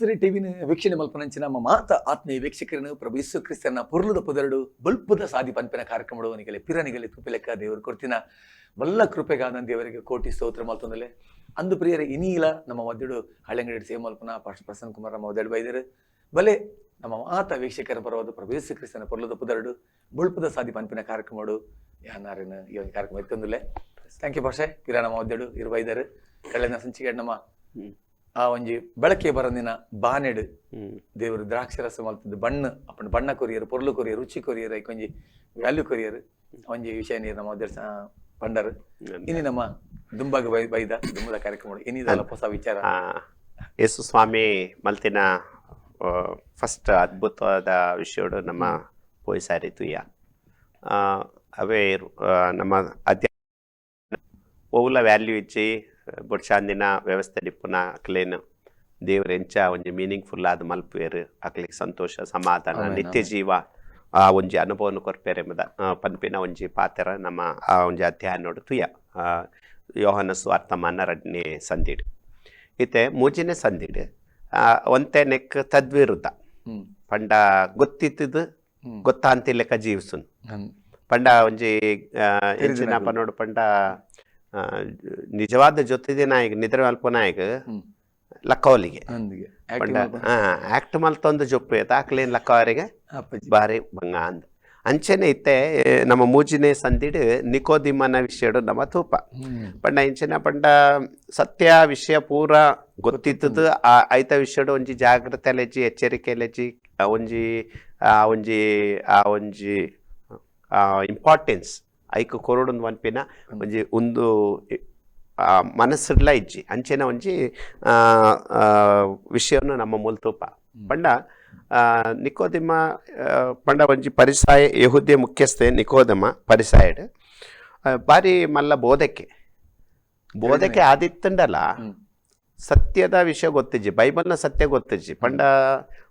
Master ಟಿವಿನ ವೀಕ್ಷಣೆ ಮಲ್ಪನಂಚಿನ ನಮ್ಮ ಮಾತ ಆತ್ಮೀಯ ವೀಕ್ಷಕರನ್ನು ಪ್ರಭು ಕ್ರಿಸ್ತನ ಪುರ್ಲದ ಪುದರಡು ಬಲ್ಪದ ಸಾದಿ ಪಂಪಿನ ಕಾರ್ಯಕ್ರಮಗಳು ನಿಗಲೆ ಪಿರನಿಗಲಿ ತುಪಿಲೆಕ್ಕ ದೇವರು ಕೊಡ್ತಿನ ಮಲ್ಲ ಕೃಪೆಗಾದ ದೇವರಿಗೆ ಕೋಟಿ ಸ್ತೋತ್ರ ಮಲ್ಪಂದಲೆ ಅಂದು ಪ್ರಿಯರೇ ಇಲ್ಲ ನಮ್ಮ ಮದ್ದುಡು ಹಳೆಂಗಡಿ ಸೇವ್ ಮಲ್ಪನ ಪಾಸ್ಟ್ ಪ್ರಸನ್ನ ಕುಮಾರ್ ನಮ್ಮ ಒದ್ದೆಡು ಬೈದರು. ಬಲೆ ನಮ್ಮ ಮಾತ ವೀಕ್ಷಕರ ಪರವಾದ ಪ್ರಭು ಕ್ರಿಸ್ತನ ಪುರ್ಲದ ಪುದರಡು ಬಲ್ಪದ ಸಾದಿ ಪಂಪಿನ ಕಾರ್ಯಕ್ರಮಗಳು ಯಾನಾರಿನ ಈ ಒಂದು ಕಾರ್ಯಕ್ರಮ ಎತ್ತಂದುಲೆ ಥ್ಯಾಂಕ್ ಯು ಭಾಷೆ ಪಿರ ನಮ್ಮ ಒದ್ದೆಡು ಇರು ಬೈದರು. ಕಳೆದ ಸಂಚಿಕೆ ನಮ್ಮ. ಆ ಒಂಜಿ ಬೆಳಕೆ ಬರಂದಿನ ಬಾನೆಡು. ದೇವರು ದ್ರಾಕ್ಷಿ ರಸ ಮಲ್ತದ್ದು ಬಣ್ಣ ಅಪ್ಪನ ಬಣ್ಣ ಕೊರಿಯರು ಪೊರ್ಲು ಕೊರಿಯರ್ ರುಚಿ ಕೊರಿಯರು ಐಕೊಂಜಿ ವ್ಯಾಲ್ಯೂ ಕೊರಿಯರ್ ಒಂಜಿ ವಿಷಯ ನೀರು ನಮ್ಮ ದರ್ಶನ ಪಂಡರ್. ಇನಿ ನಮ್ಮ ದುಂಬಾಗ ಬೈ ಬೈದ ದುಂಬದ ಕಾರ್ಯಕ್ರಮ ಇನ್ನಿದಲ್ಲ ಹೊಸ ವಿಚಾರ. ಯೇಸು ಸ್ವಾಮಿ ಮಲ್ತಿನ ಫಸ್ಟ್ ಅದ್ಭುತವಾದ ವಿಷಯಗಳು ನಮ್ಮ ಪೋಯಿಸಾರಿ ತುಯ್ಯ. ಅವೇ ನಮ್ಮ ಅಧ್ಯ ಓವುಲ ವ್ಯಾಲ್ಯೂ ಇಚ್ಚಿ ಬೊಡ್ಶಾಂದಿನ ವ್ಯವಸ್ಥೆ ಡಿಪ್ಪುನ ಅಕ್ಲೇನು ದೇವ್ರ ಎಂಚ ಒಂಜಿ ಮೀನಿಂಗ್ಫುಲ್ ಆದ ಮಲ್ಪುವೆರು ಅಕ್ಲಿಗೆ ಸಂತೋಷ ಸಮಾಧಾನ ನಿತ್ಯ ಜೀವ ಆ ಒಂಜಿ ಅನುಭವನ ಕೊರ್ಪೆರೆ ಎಂಬುದ ಪನ್ಪಿನ ಒಂಜಿ ಪಾತ್ರ ನಮ್ಮ ಆ ಒಂಜಿ ಅಧ್ಯಾಯ ನೋಡು ತುಯ ಆ, ಯೋಹನ ಸ್ವಾರ್ಥ ರಡ್ನಿ ಸಂದಿಡು. ಇತ್ತೆ ಮೂಜಿನೇ ಸಂದಿಡು ಆ, ಒಂತೆ ನೆಕ್ ತದ್ವಿರುದ್ಧ. ಪಂಡ ಗೊತ್ತಿತ್ತದು ಗೊತ್ತಾಂತಿ ಲೆಕ್ಕ ಜೀವಿಸುನ್. ಪಂಡ ಒಂಜಿ ಆ, ಎಂಚಿನ ನಗುಲು. ಪನ್ನೋಡು ಪಂಡ ನಿಜವಾದ ಜೊತೆದೆ ನಾಯಿಗೆ ನಿದ್ರೆ ಅಲ್ಪ ನಾಯಿಗೆ ಲಕ್ಕವಲ್ಲಿಗೆ. ಆಕ್ಟ್ ಮಲ್ತೊಂದು ಜೊಪ್ಪು ಆಯ್ತು ಆಕ್ಲೇನ್ ಲಕ್ಕವರಿಗೆ ಬಾರಿ ಬಂಗ ಅಂದ್. ಅಂಚೆನೆ ಇತ್ತೆ ನಮ್ಮ ಮೂಜಿನೆ ಸಂದಿಡು ನಿಕೋದಿಮ್ಮನ ವಿಷಯಡು ನಮ್ಮ ತೂಪ. ಪಂಡ ಇಂಚಿನ ಪಂಡ ಸತ್ಯ ವಿಷಯ ಪೂರ ಗೊತ್ತಿತ್ತದು ಆ ಐತ ವಿಷಯಡು ಒಂಜಿ ಜಾಗ್ರತೆಲೆಜ್ಜಿ ಎಚ್ಚರಿಕೆ ಲೆಜ್ಜಿ ಒಂಜಿ ಆ ಒಂಜಿ ಆ ಒಂಜಿ ಇಂಪಾರ್ಟೆನ್ಸ್ ಐಕ್ ಕೊರೊಡು ಪನ್ಪಿನ ಒಂಜಿ ಒಂದು ಆ, ಮನಸ್ಸುಡ್ಲ ಇಜ್ಜಿ ಅಂಚೆನ ಒಂಜಿ ಆ, ಆ, ವಿಷಯವನ್ನು ನಮ್ಮ ಮೂಲತೂಪ ಪಂಡ ಆ, ನಿಕೋದಿಮ ಆ, ಪಂಡ ಒಂಜಿ ಪರಿಸಾಯ ಯಹುದ್ಯ ಮುಖ್ಯಸ್ಥೆ ನಿಕೋದಮ ಪರಿಸಾಯಡ್ ಆ, ಬಾರಿ ಮಲ್ಲ ಬೋಧಕ್ಕೆ ಬೋಧಕ್ಕೆ ಆದಿತ್ತಂಡಲ್ಲ ಹ್ಮ್. ಸತ್ಯದ ವಿಷಯ ಗೊತ್ತಿಜ್ಜಿ ಬೈಬಲ್ನ ಸತ್ಯ ಗೊತ್ತಿಜ್ಜಿ ಪಂಡ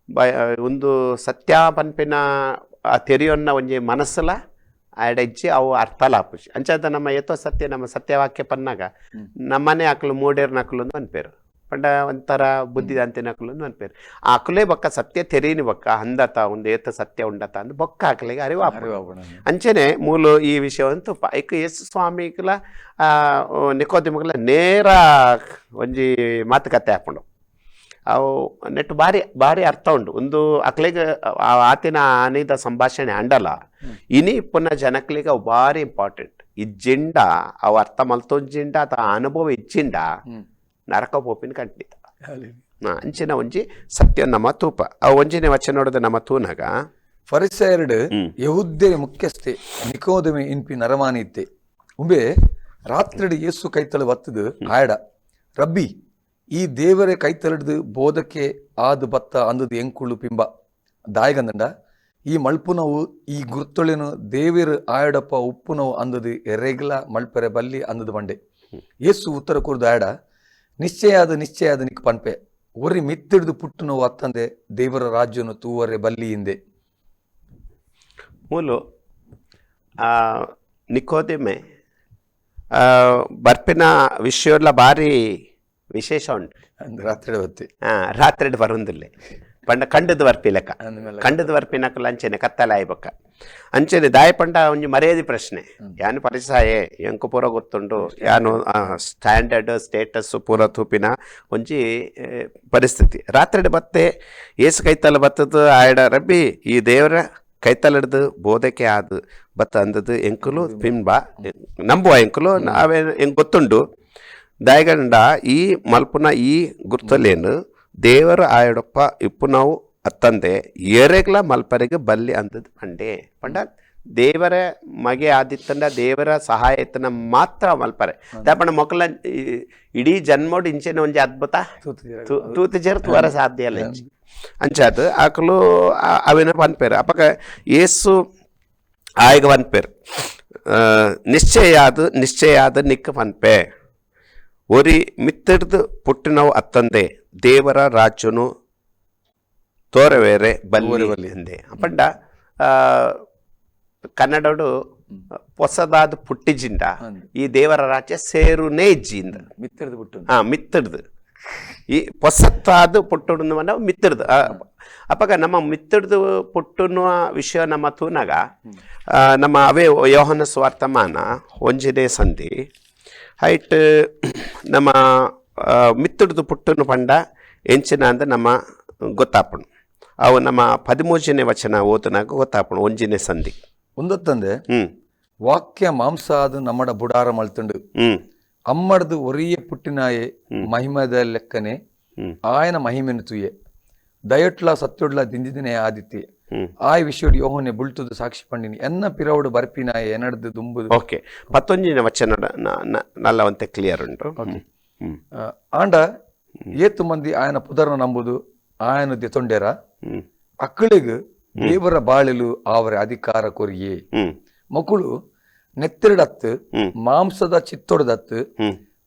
ಬ ಒಂದು ಸತ್ಯ ಪನ್ಪಿನ ಆ ತೆರಿಯೊನ್ನ ಒಂಜಿ ಮನಸ್ಸಲ ಆಡಜ್ಜಿ ಅವು ಅರ್ಥ ಲಾಪುಜಿ ಅಂಚಾದ ನಮ್ಮ ಎತ್ತೋ ಸತ್ಯ ನಮ್ಮ ಸತ್ಯವಾಕ್ಯ ಪನ್ನಾಗ. ನಮ್ಮನೆ ಅಕ್ಲು ಮೂಡೇರ್ ನಕಲು ಅನ್ಪೇರು. ಪಂಡ ಒಂಥರ ಬುದ್ಧಿ ಅಂತೆ ನಕ್ಲು ಅಂತ ಅನ್ಪೇರು. ಆ ಅಕ್ಲೇ ಬೊಕ್ಕ ಸತ್ಯ ತೆರೀನಿ ಬೊಕ್ಕ ಅಂದತ ಒಂದು ಏತ ಸತ್ಯ ಉಂಡತ ಅಂದ್ ಬೊಕ್ಕ ಹಾಕ್ಲಿಗೆ ಅರಿವು. ಅಂಚನೆ ಮೂಲು ಈ ವಿಷಯವಂತೂ ಐಕ ಯೇಸು ಸ್ವಾಮಿಗಳ ನಿಕೋದಿಮಗಳ ನೇರ ಒಂಜಿ ಮಾತುಕತೆ ಹಾಕೊಂಡು ಅವು ನೆಟ್ಟು ಭಾರಿ ಭಾರಿ ಅರ್ಥ ಉಂಡು. ಒಂದು ಅಕ್ಲಿಗೆ ಆ ಆತಿನ ಆನಿದ ಸಂಭಾಷಣೆ ಅಂಡಲ್ಲ ಇನಿ ಇಪ್ಪನ ಜನಕ್ಲಿಗೆ ಬಾರಿ ಭಾರಿ ಇಂಪಾರ್ಟೆಂಟ್ ಇಜ್ಜಿಂಡ ಅವ ಅರ್ಥ ಮಲ್ತೊಂಜಿಂಡ ಅತ ಅನುಭವ ಇಜ್ಜಿಂಡ. ನರಕ ಪೋಪಿನ. ನಾ ಅಂಚಿನ ಒಂಜಿ ಸತ್ಯ ನಮ್ಮ ತೂಪ. ಆ ಒಂಜಿನ ವಚನ ನೋಡಿದ ನಮ್ಮ ತೂನಾಗ? ಫರಿಸಾಯರ್ಡ್ ಯಹುದ್ದೆ ಮುಖ್ಯಸ್ಥೆ ನಿಕೋದಮೆ ಇನ್ಪಿ ನರಮಾನಿತ್ತೆ ಉಂಬೆ ರಾತ್ರಿಡು ಯೇಸು ಕೈತಳು ಬತ್ತದು ಆಯಡ ರಬ್ಬಿ ಈ ದೇವರೇ ಕೈತಳಡ್ದು ಬೋಧಕ್ಕೆ ಆದು ಬತ್ತ ಅಂದದು ಎಂಕುಳು ಪಿಂಬ. ದಾಯಗಂದಂಡ ಈ ಮಲ್ಪುನವು ಈ ಗುರ್ತೊಳೆನು ದೇವರು ಆಯಡಪ್ಪ ಉಪ್ಪುನವು ಅಂದದು ಎರೆಗ್ಲ ಮಲ್ಪೆರೆ ಬಲ್ಲಿ ಅಂದದು ಬಂಡೆ. ಏಸು ಉತ್ತರ ಕುರ್ದು ಆಯಡ ನಿಶ್ಚಯ ಆದ ನಿಕ್ ಪನ್ಪೆ ಒರಿ ಮಿತ್ತಿಡ್ದು ಪುಟ್ಟುನವು ಅತ್ತಂದೆ ದೇವರ ರಾಜ್ಯನು ತೂವರೆ ಬಲ್ಲಿ ಹಿಂದೆ ಮೂಲು ಆ, ನಿಕೋದಿಮೆ ಬರ್ಪಿನ ವಿಷಯಲ್ಲ ಬಾರಿ ವಿಶೇಷ ಉಂಟು. ರಾತ್ರಿ ಹೊತ್ತಿ. ಆ, ರಾತ್ರಿ ಬರೋದಿಲ್ಲ. ಪಂಡ ಕಂಡದ ವರ್ಪಿ ಲೆಕ್ಕ. ಅಂದ್ಮೇಲೆ ಕಂಡದ ವರ್ಪಿನಕಲ್ಲ ಅಂಚೆನೆ ಕತ್ತಲ ಆಯ್ಬಕ್ಕ. ಅಂಚೆನೆ ದಾಯ ಪಂಡ ಒಂಜಿ ಮರ್ಯಾದೆ ಪ್ರಶ್ನೆ. ಯಾನು ಪರಿಸಾಯೆ ಎಂಕು ಪೂರ ಗೊತ್ತುಂಡು? ಯಾನು ಸ್ಟ್ಯಾಂಡರ್ಡ್ ಸ್ಟೇಟಸ್ ಪೂರ ತೂಪಿನ ಒಂಜಿ ಏ, ಪರಿಸ್ಥಿತಿ. ರಾತ್ರಿ ಬತ್ತೆ ಏಸು ಕೈತಲ ಬತ್ತದು ಆಯಡ ರಬ್ಬಿ ಈ ದೇವರ ಕೈತಲಡ್ದು ಬೋಧಕೆ ಆದು ಬತ್ತ ಅಂದದು ಎಂಕುಲು ಪಿಂಬ ನಂಬುವ ಎಂಕುಲು ನಾವೇ ಹೆಂಗ್ ಗೊತ್ತುಂಡು. ದಾಯಗಂಡ ಈ ಮಲ್ಪುನ ಈ ಗುರ್ತಲೇನು ದೇವರು ಆಯಡಪ್ಪ ಇಪ್ಪು ನಾವು ಅತ್ತಂದೆ ಎರೆಗ್ಲ ಮಲ್ಪರಿಗೆ ಬಲ್ಲಿ ಅಂದದ್ದು ಪಂಡೆ. ಪಂಡ ದೇವರ ಮಗೆ ಆದಿತ್ತಂಡ ದೇವರ ಸಹಾಯತನ ಮಾತ್ರ ಮಲ್ಪರೆ. ದಾಪಣ ಮೊಕಲ ಈ- ಇಡೀ ಜನ್ಮೋಡ್ ಇಂಚೆನ ಒಂಜಿ ಅದ್ಭುತ? ತೂತಿದ್ದೀರ. ತು- ತೂತು ಜರ ತುವರ ಸಾಧ್ಯ ಅಲ್ಲ ಇಂಚಿ. ಅಂಚಾದ ಆಕಲು ಆ- ಅವಿನ ಪನ್ಪೇರು. ಅಪಕ ಏಸು ಆಯ್ಗ ಪನ್ಪೇರು. ನಿಶ್ಚಯಾದ ನಿಶ್ಚಯಾದ ನಿಕ್ಕ ಪನ್ಪೆ. ಒರಿ ಮಿತ್ತಿಡ್ದು ಪುಟ್ಟಿನವು ಅತ್ತಂದೆ ದೇವರ ರಾಜನು ತೋರವೇರೆ ಬಲ್ಲಿ ಬಲ್ಲಿ. ಎಂದೆ ಪಂಡ ಕನ್ನಡಡು ಹೊಸದಾದ ಪುಟ್ಟಿಜಿಂಡ ಈ ದೇವರ ರಾಜ್ಯ ಸೇರುನೇ ಇಜ್ಜಿಂದ ಮಿತ್ತಡ್ದು ಪುಟ್ಟು ಹಾ ಮಿತ್ತಡ್ದು. ಈ ಹೊಸತ್ತಾದ ಪುಟ್ಟುಡು ಮನ ಮಿತ್ತಡ್ದು ಅಪ್ಪಗ ನಮ್ಮ ಮಿತ್ತಡ್ದು ಪುಟ್ಟುನ್ನುವ ವಿಷಯ ನಮ್ಮ ತೂನಾಗ ನಮ್ಮ ಅವೇ ಯೋಹನ ಸ್ವಾರ್ಥಮಾನ ಒಂಜಿನೇ ಸಂಧಿ ಹೈಟ್ ನಮ್ಮ ಮಿತ್ತುಡ್ದು ಪುಟ್ಟನ್ನು ಪಂಡ ಎಂಚಿನ ಅಂದ ನಮ್ಮ ಗೊತ್ತಾಪಣ. ಅವು ನಮ್ಮ ಪದಿಮೂಜನೇ ವಚನ ಓದನಾಗ ಗೊತ್ತಾಪಣ ಒಂಜಿನೇ ಸಂಧಿ. ಒಂದೊತ್ತಂದೆ ವಾಕ್ಯ ಮಾಂಸ ಅದು ನಮ್ಮಡ ಬುಡಾರ ಮಳ್ತುಂಡು ಅಮ್ಮಡ್ದು ಒರಿಯ ಪುಟ್ಟಿನಾಯೆ ಮಹಿಮದ ಲೆಕ್ಕನೆ. ಆಯನ ಮಹಿಮೆನ ತುಯೆ. ದಯಟ್ಲ ಸತ್ಯುಡ್ಲ ದಿಂದಿದಿನೇ ಆದಿತ್ಯ. ಆಯ್ ವಿಶ್ವಡ್ ಯೋಹನೆ ಬುಳ್ತುದು ಸಾಕ್ಷಿ ಪಂಡಿನಿ ಎನ್ನ ಪಿರವಡು ಬರ್ಪಿನಾಯ ಎನ್ನಡದು ದುಂಬುದು ಓಕೆ ಪತ್ತೊಂಜಿನ ವಚನ ನಲ್ಲವಂತೆ ಕ್ಲಿಯರ್ ಉಂಟು ಆಂಡ ಏತು ಮಂದಿ ಆಯನ ಪುದರ್ನ ನಂಬುದು ಆಯನ ದೆತೊಂಡೆರ ಅಕ್ಕಳಿಗೆ ದೇವರ ಬಾಳಲು ಅವರ ಅಧಿಕಾರ ಕೊರಿಯೆ ಮಕ್ಕಳು ನೆತ್ತಿರಡತ್ತು ಮಾಂಸದ ಚಿತ್ತೊಡದತ್ತು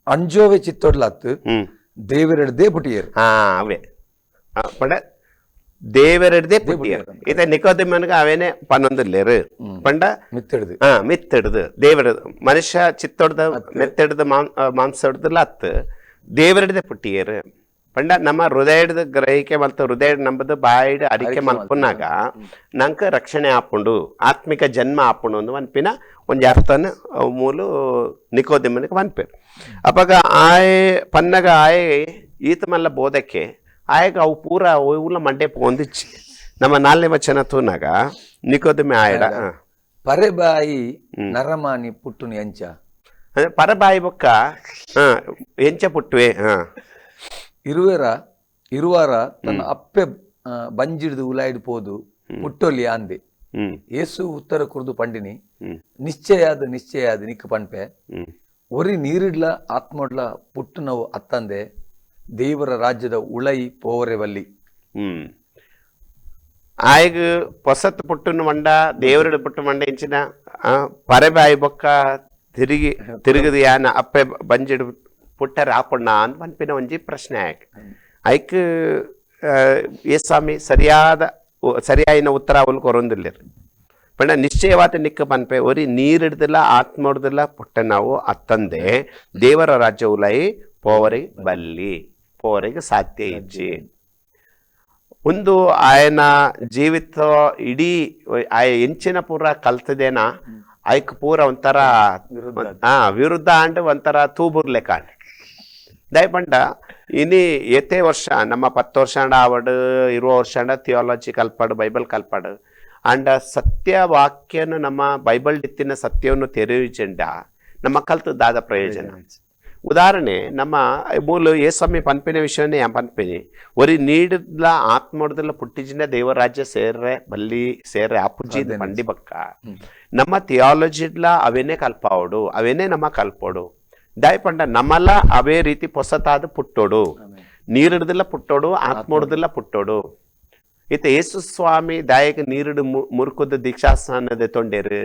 ಅಂಜೋವೆ ಚಿತ್ತೊಡ್ಲತ್ತು ದೇವರಡ್ದೇ ಬುಟಿಯರು ಅವೇ ಪಡ ದೇವರೆಡ್ದೆ ಪುಟ್ಟಿಯರ್ ಇತ ನಿಕೋದಮನ್ಗ ಅವೇನೆ ಪನ್ನೊಂದಿಲ್ಲೇರು ಪಂಡ? ಮಿತ್ತಿಡ್ದು. ಹಾ ಮಿತ್ತಿಡ್ದು. ದೇವರ ಮನುಷ್ಯ ಚಿತ್ತೊಡ್ದ ಮೆತ್ತಿಡ್ದ ಮಾಂಸ ಹಿಡ್ದಲ್ಲ ಲತ್ ದೇವರೆಡ್ದೆ ಪುಟ್ಟಿಯರು ಪಂಡ ನಮ್ಮ ಹೃದಯದ ಗ್ರಹಿಕೆ ಮತ್ತು ಹೃದಯ ನಂಬದು ಬಾಯಿಡ್ ಅಡಿಕೆ ಮಲ್ಪುನಾಗ ನಂಕ ರಕ್ಷಣೆ ಆಪುಂಡು ಆತ್ಮಿಕ ಜನ್ಮ ಆಪುಂಡು ಅಂದು ಅನ್ಪಿನ ಒಂದು ಅರ್ಥನ ಮೂಲು ನಿಕೋದಿಮನಿಗೆ ಅನ್ಪೇರು ಅಪ್ಪಾಗ ಆಯ್ ಪನ್ನಗ ಆಯ್ ಈತ ಮಲ್ಲ ಬೋಧಕ್ಕೆ ಆಯಗ ಅವು ಪೂರ ಉಲ್ಲ ಮಂಡೆ ಪೊಂದಿಚ್ಚಿ. ನಮ್ಮ ನಾಲ್ನೇ ವಚನ ತೂನಾಗ ನಿಕೋದಿಮೆ ಆಯಡ ಹ. ಪರೆಬಾಯಿ ನರಮಾನಿ ಪುಟ್ಟುನಿ ಅಂಚ ಅಂದ್ರೆ ಪರಬಾಯಿ ಬೊಕ್ಕ ಹ ಎಂಚ ಪುಟ್ಟುವೆ ಹ. ಇರುವೆರ ಇರುವಾರ ತನ್ನ ಅಪ್ಪೆ ಆ, ಬಂಜಿಡ್ದು ಉಲಾಯ್ದು ಪೋದು ಪುಟ್ಟೊಲಿ ಅಂದೆ ಹ್ಮ್. ಏಸು ಉತ್ತರ ಕುರ್ದು ಪಂಡಿನಿ. ಹ್ಮ್. ನಿಶ್ಚಯಾದ ನಿಶ್ಚಯಾದ ನಿಕ್ಕ ಪಂಪೆ. ಹ್ಮ್. ಒರಿ ನೀರಿಡ್ಲ ಆತ್ಮಡ್ಲ ಪುಟ್ಟು ನಾವು ಅತ್ತಂದೆ. ದೇವರ ರಾಜ್ಯದ ಉಳೈ ಪೋವರೆವಲ್ಲಿ ಹ್ಮ್ ಆಯ್ಗ ಪೊಸತ್ ಪುಟ್ಟನ ಮಂಡ ದೇವರಡ ಪುಟ್ಟು ಮಂಡ ಇಂಚಿನ ಪರೆಬಾಯಿ ಬೊಕ್ಕ ತಿರುಗಿ ತಿರುಗದು ಯಾನ ಅಪ್ಪೆ ಬಂಜಿಡು ಪುಟ್ಟ ರಾಪಣ್ಣ ಅಂತ ಮನ್ಪಿನ ಒಂಜಿ ಪ್ರಶ್ನೆ ಆಯ್ಕೆ ಆಯ್ಕೆ ಏ ಸ್ವಾಮಿ ಸರಿಯಾದ ಸರಿಯಾಯಿನ ಉತ್ತರ ಅವನು ಕೊರೊಂದಿಲ್ಲ ಪಂಡ ನಿಶ್ಚಯವಾದ ನಿಕ್ಕ ಪನ್ಪೆ ಒರಿ ನೀರಿಡ್ದಿಲ್ಲ ಆತ್ಮ ಹಿಡ್ದಿಲ್ಲ ಪುಟ್ಟ ನಾವು ಅತ್ತಂದೆ ದೇವರ ರಾಜ್ಯ ಉಲೈ ಪೋವರಿ ಬಲ್ಲಿ ಒಪ್ಪುವವರೆಗೆ ಸಾಧ್ಯ ಇಜ್ಜಿ ಒಂದು ಆಯನ ಜೀವಿತ ಇಡೀ ಆಯ ಹೆಂಚಿನ ಪೂರ ಕಲ್ತದೇನ ಆಯ್ಕೆ ಪೂರ ಒಂಥರ ಆ ವಿರುದ್ಧ ಆಂಡ್ ಒಂಥರ ತೂಬುರ್ಲೆ ಕಾಂಡ್ ದಯಪಂಡ ಇನಿ ಎತ್ತೆ ವರ್ಷ ನಮ್ಮ ಪತ್ತು ವರ್ಷ ಅಂಡ ಆವಡ್ ಇರುವ ವರ್ಷ ಅಂಡ ಥಿಯಾಲಜಿ ಕಲ್ಪಾಡು ಬೈಬಲ್ ಕಲ್ಪಾಡು ಅಂಡ ಸತ್ಯ ವಾಕ್ಯನು ನಮ್ಮ ಬೈಬಲ್ ಡಿತ್ತಿನ ಸತ್ಯವನ್ನು ತೆರೆಯುಜೆಂಡ ನಮ್ಮ ಕಲ್ತದ್ದಾದ ಪ್ರಯೋಜನ. ಉದಾಹರಣೆ ನಮ್ಮ ಮೂಲ ಏಸ್ವಾಮಿ ಪನ್ಪಿನ ವಿಷಯನೇ ಪನ್ಪಿನಿ. ಒರಿ ನೀಡಿದ್ಲ ಆತ್ಮಡ್ದಲ್ಲ ಪುಟ್ಟಿಜಿನ ದೇವರಾಜ್ಯ ಸೇರ್ರೆ ಬಲ್ಲಿ ಸೇರ್ರೆ ಅಪ್ಪುಜಿ ಬಂಡಿ ಬಕ್ಕ. ನಮ್ಮ ಥಿಯಾಲಜಿಡ್ಲ ಅವೇನೇ ಕಲ್ಪಾವಡು ಅವೇನೇ ನಮ್ಮ ಕಲ್ಪೋಡು ದಯಪಂಡ ನಮ್ಮಲ್ಲ ಅವೇ ರೀತಿ ಪೊಸತಾದ ಪುಟ್ಟೋಡು. ನೀರಿಡ್ದಿಲ್ಲ ಪುಟ್ಟೋಡು ಆತ್ಮೋಡ್ದಿಲ್ಲ ಪುಟ್ಟೋಡು. ಇತ್ತ ಯೇಸು ಸ್ವಾಮಿ ದಾಯಕ ನೀರಿಡು ಮುರುಕುದ ದೀಕ್ಷಾಸ್ಥಾನದ ತೊಂಡೇರು.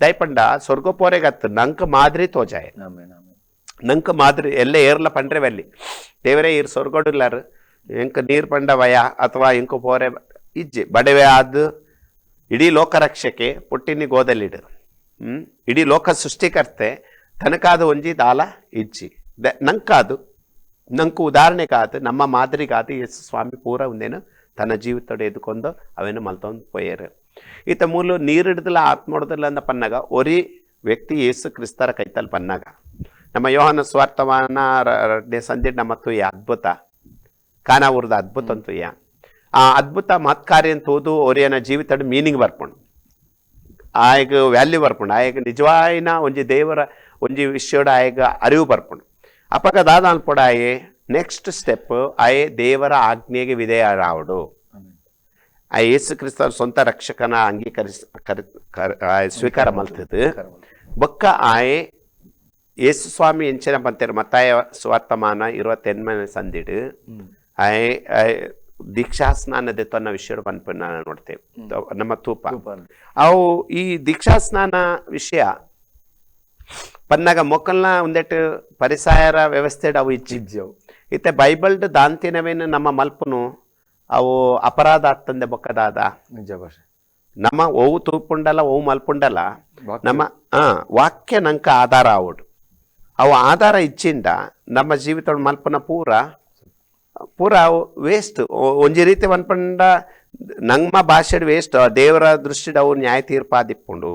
ದಯಪಂಡ ಸ್ವರ್ಗೋಪೋರೆಗತ್ತು ನಂಕ ಮಾದರಿ ತೋಜಾಯ. ನಂಕ ಮಾದರಿ, ಎಲ್ಲ ಏರ್ಲ ಪಂಡ್ರೆ ಬಲ್ಲಿ ದೇವರೇ ಇರ್ ಸೊರ್ಗೊಡಿಲ್ಲಾರು. ಎಂಕ ನೀರು ಪಂಡ ವಯ ಅಥವಾ ಎಂಕ ಪೋರೆ ಇಜ್ಜಿ. ಬಡವೆ ಆದ ಇಡೀ ಲೋಕರಕ್ಷಕೆ ಪುಟ್ಟಿನಿ ಗೋದಲಿಡು ಹ್ಮ್? ಇಡೀ ಲೋಕ ಸೃಷ್ಟಿಕರ್ತೆ ತನಕಾದ ಒಂಜಿ ದಾಲ ಇಜ್ಜಿ. ದ- ನಂಕಾದು, ನಂಕು ಉದಾಹರಣೆ ಕಾದು ನಮ್ಮ ಮಾದರಿ ಕಾದು ಯೇಸು ಸ್ವಾಮಿ ಪೂರ ಒಂದೇನು ತನ್ನ ಜೀವಿತೋಡು ಎದ್ಕೊಂಡು ಅವೇನು ಮಲ್ತೊಂದು ಪೋಯರು. ಈತ ಮೂಲು ನೀರಿಡ್ದಿಲ್ಲ ಆತ್ಮೊಡ್ದಿಲ್ಲ ಅಂದ ಪನ್ನಾಗ, ಒರಿ ವ್ಯಕ್ತಿ ಯೇಸು ಕ್ರಿಸ್ತರ ಕೈತಲ್ ಪನ್ನಾಗ. ನಮ್ಮ ಯೋಹನ ಸ್ವಾರ್ಥವನ್ನ ಎರಡನೇ ಸಂಧಿ ಅದ್ಭುತ ಕಾನಾವೂರದ ಅದ್ಭುತ ಯಾ ಆ ಅದ್ಭುತ ಮಹತ್ಕಾರ್ಯ ಅಂತ ಹೋದು ಅವರೇನ ಜೀವಿತ ಮೀನಿಂಗ್ ಬರ್ಪುಂಡು. ಆಯ್ಗ ವ್ಯಾಲ್ಯೂ ಬರ್ಪುಂಡು. ಆಯ್ಗ ನಿಜವಾಯಿನ ಒಂಜಿ ದೇವರ ಒಂಜಿ ವಿಷಯದ ಆಯ್ಗ ಅರಿವು ಬರ್ಪುಂಡು. ಅಪಗ ದಾದ ಅನ್ಪುಡ ಆಯೆ ನೆಕ್ಸ್ಟ್ ಸ್ಟೆಪ್ ಆಯೆ ದೇವರ ಆಜ್ಞೆಗೆ ವಿಧೇಯ ರಾವಡು ಆ ಯೇಸು ಕ್ರಿಸ್ತ ಸ್ವಂತ ರಕ್ಷಕನ ಅಂಗೀಕರಿಸ ಸ್ವೀಕಾರ ಮಲ್ತದ್ದು ಬೊಕ್ಕ ಆಯೆ ಯೇಸು ಸ್ವಾಮಿ ಎಂಚಿನ ಪಂತೇರು ಮತ್ತಾಯ ಸ್ವರ್ತಮಾನ ಇರುವತ್ತೆನ್ಮನೆ ಸಂದಿಡು. ಐ ಆಯೆ ದೀಕ್ಷಾ ಸ್ನಾನ ದೆತ್ತನ್ನ ವಿಷಯ ಪನ್ಪನ್ನ ನೋಡ್ತೇವೆ. ನಮ್ಮ ತೂಪ. ಅವು ಈ ದೀಕ್ಷಾ ಸ್ನಾನ ವಿಷಯ ಪನ್ನಾಗ ಮೊಕ್ಕಲ್ನ ಒಂದೆಟ್ಟು ಪರಿಸಾಯರ ವ್ಯವಸ್ಥೆ ಅವು ಇಚ್ಚಿ. ಇತ್ತೆ ಬೈಬಲ್ಡ್ ದಾಂತಿನವೇನು ನಮ್ಮ ಮಲ್ಪನು ಅವು ಅಪರಾಧ ಆಗ್ತಂದೆ ಬೊಕ್ಕದಾದ. ನಿಜ ಭಾಷೆ. ನಮ್ಮ ಓವು ತೂಪುಂಡಲ್ಲ ಓವು ಮಲ್ಪುಂಡಲ್ಲ ನಮ್ಮ ಹಾ ವಾಕ್ಯ ನಂಕ ಆಧಾರ ಆವಡು. ಅವು ಆಧಾರ ಇಚ್ಚಿಂದ ನಮ್ಮ ಜೀವಿತ ಮಲ್ಪನ ಪೂರ ಪೂರ ವೇಸ್ಟ್ ಒಂಜಿ ರೀತಿ ಮಲ್ಪಂಡ ನಮ್ಮ ಭಾಷೆಡ್ ವೇಸ್ಟ್ ದೇವರ ದೃಷ್ಟಿಡ್ ಅವು ನ್ಯಾಯ ತೀರ್ಪಾದಿಪ್ಪುಂಡು.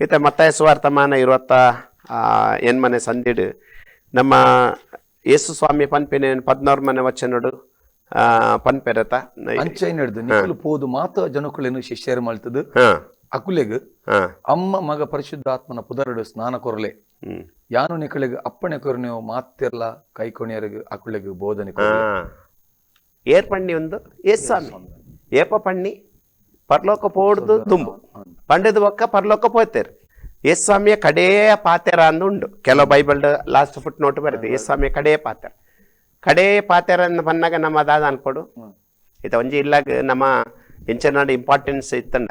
ಈತ ಮತ್ತಾಯ ಸ್ವಾರ್ಥಮಾನ ಇರುವತ್ತ ಎನ್ಮನೆ ಸಂದಿಡು ನಮ್ಮ ಯೇಸು ಸ್ವಾಮಿ ಪನ್ಪೆನೆ ಪದ್ನಾರು ಮನೆ ವಚನಡು ಪನ್ಪೆರತ. ಅಂಚೈನ್ ಹಿಡ್ದು ನಿಖಲು ಪೋದು ಮಾತ ಜನಕುಲೆನು ಶಿಷ್ಯರು ಮಲ್ತದು ಹಾ. ಅಕುಲೆಗ್ ಅಮ್ಮ ಮಗ ಪರಿಶುದ್ಧಾತ್ಮನ ಪುದರಡು ಸ್ನಾನ ಕೊರಲೆ ಯಾನು ನಿಕಳಿಗೆ ಅಪ್ಪಣೆ ಕೊರನೆಯು ಮಾತೆಲ್ಲ ಕೈಕೊಣಿಯರಿಗೆ ಅಕುಲೆಗ್ ಬೋಧನೆ ಏರ್ ಪಣ್ಣಿ ಒಂದು ಏಸ್ ಸ್ವಾಮಿ ಏಪ ಪಣ್ಣಿ ಪರ್ಲೋಕ ಪೋಡ್ದು ತುಂಬು ಪಂಡದ ಒಕ್ಕ ಪರ್ಲೋಕ ಪೋತೇರು ಎಸ್ ಸ್ವಾಮಿಯ ಕಡೆಯ ಪಾತೆರ ಅಂದು ಉಂಡು ಕೆಲವು ಬೈಬಲ್ ಲಾಸ್ಟ್ ಫುಟ್ ನೋಟ್ ಬರುತ್ತೆ ಎಸ್ ಸ್ವಾಮಿಯ ಕಡೆಯ ಪಾತೆರ ಕಡೆಯ ಪಾತೆರ ಅಂತ ಬಂದಾಗ ನಮ್ಮ ಅದಾದ ಅನ್ಕೊಡು ಇದು ಒಂಜಿ ಇಲ್ಲಾಗ ನಮ್ಮ ಇಂಚನಾಡು ಇಂಪಾರ್ಟೆನ್ಸ್ ಇತ್ತಂಡ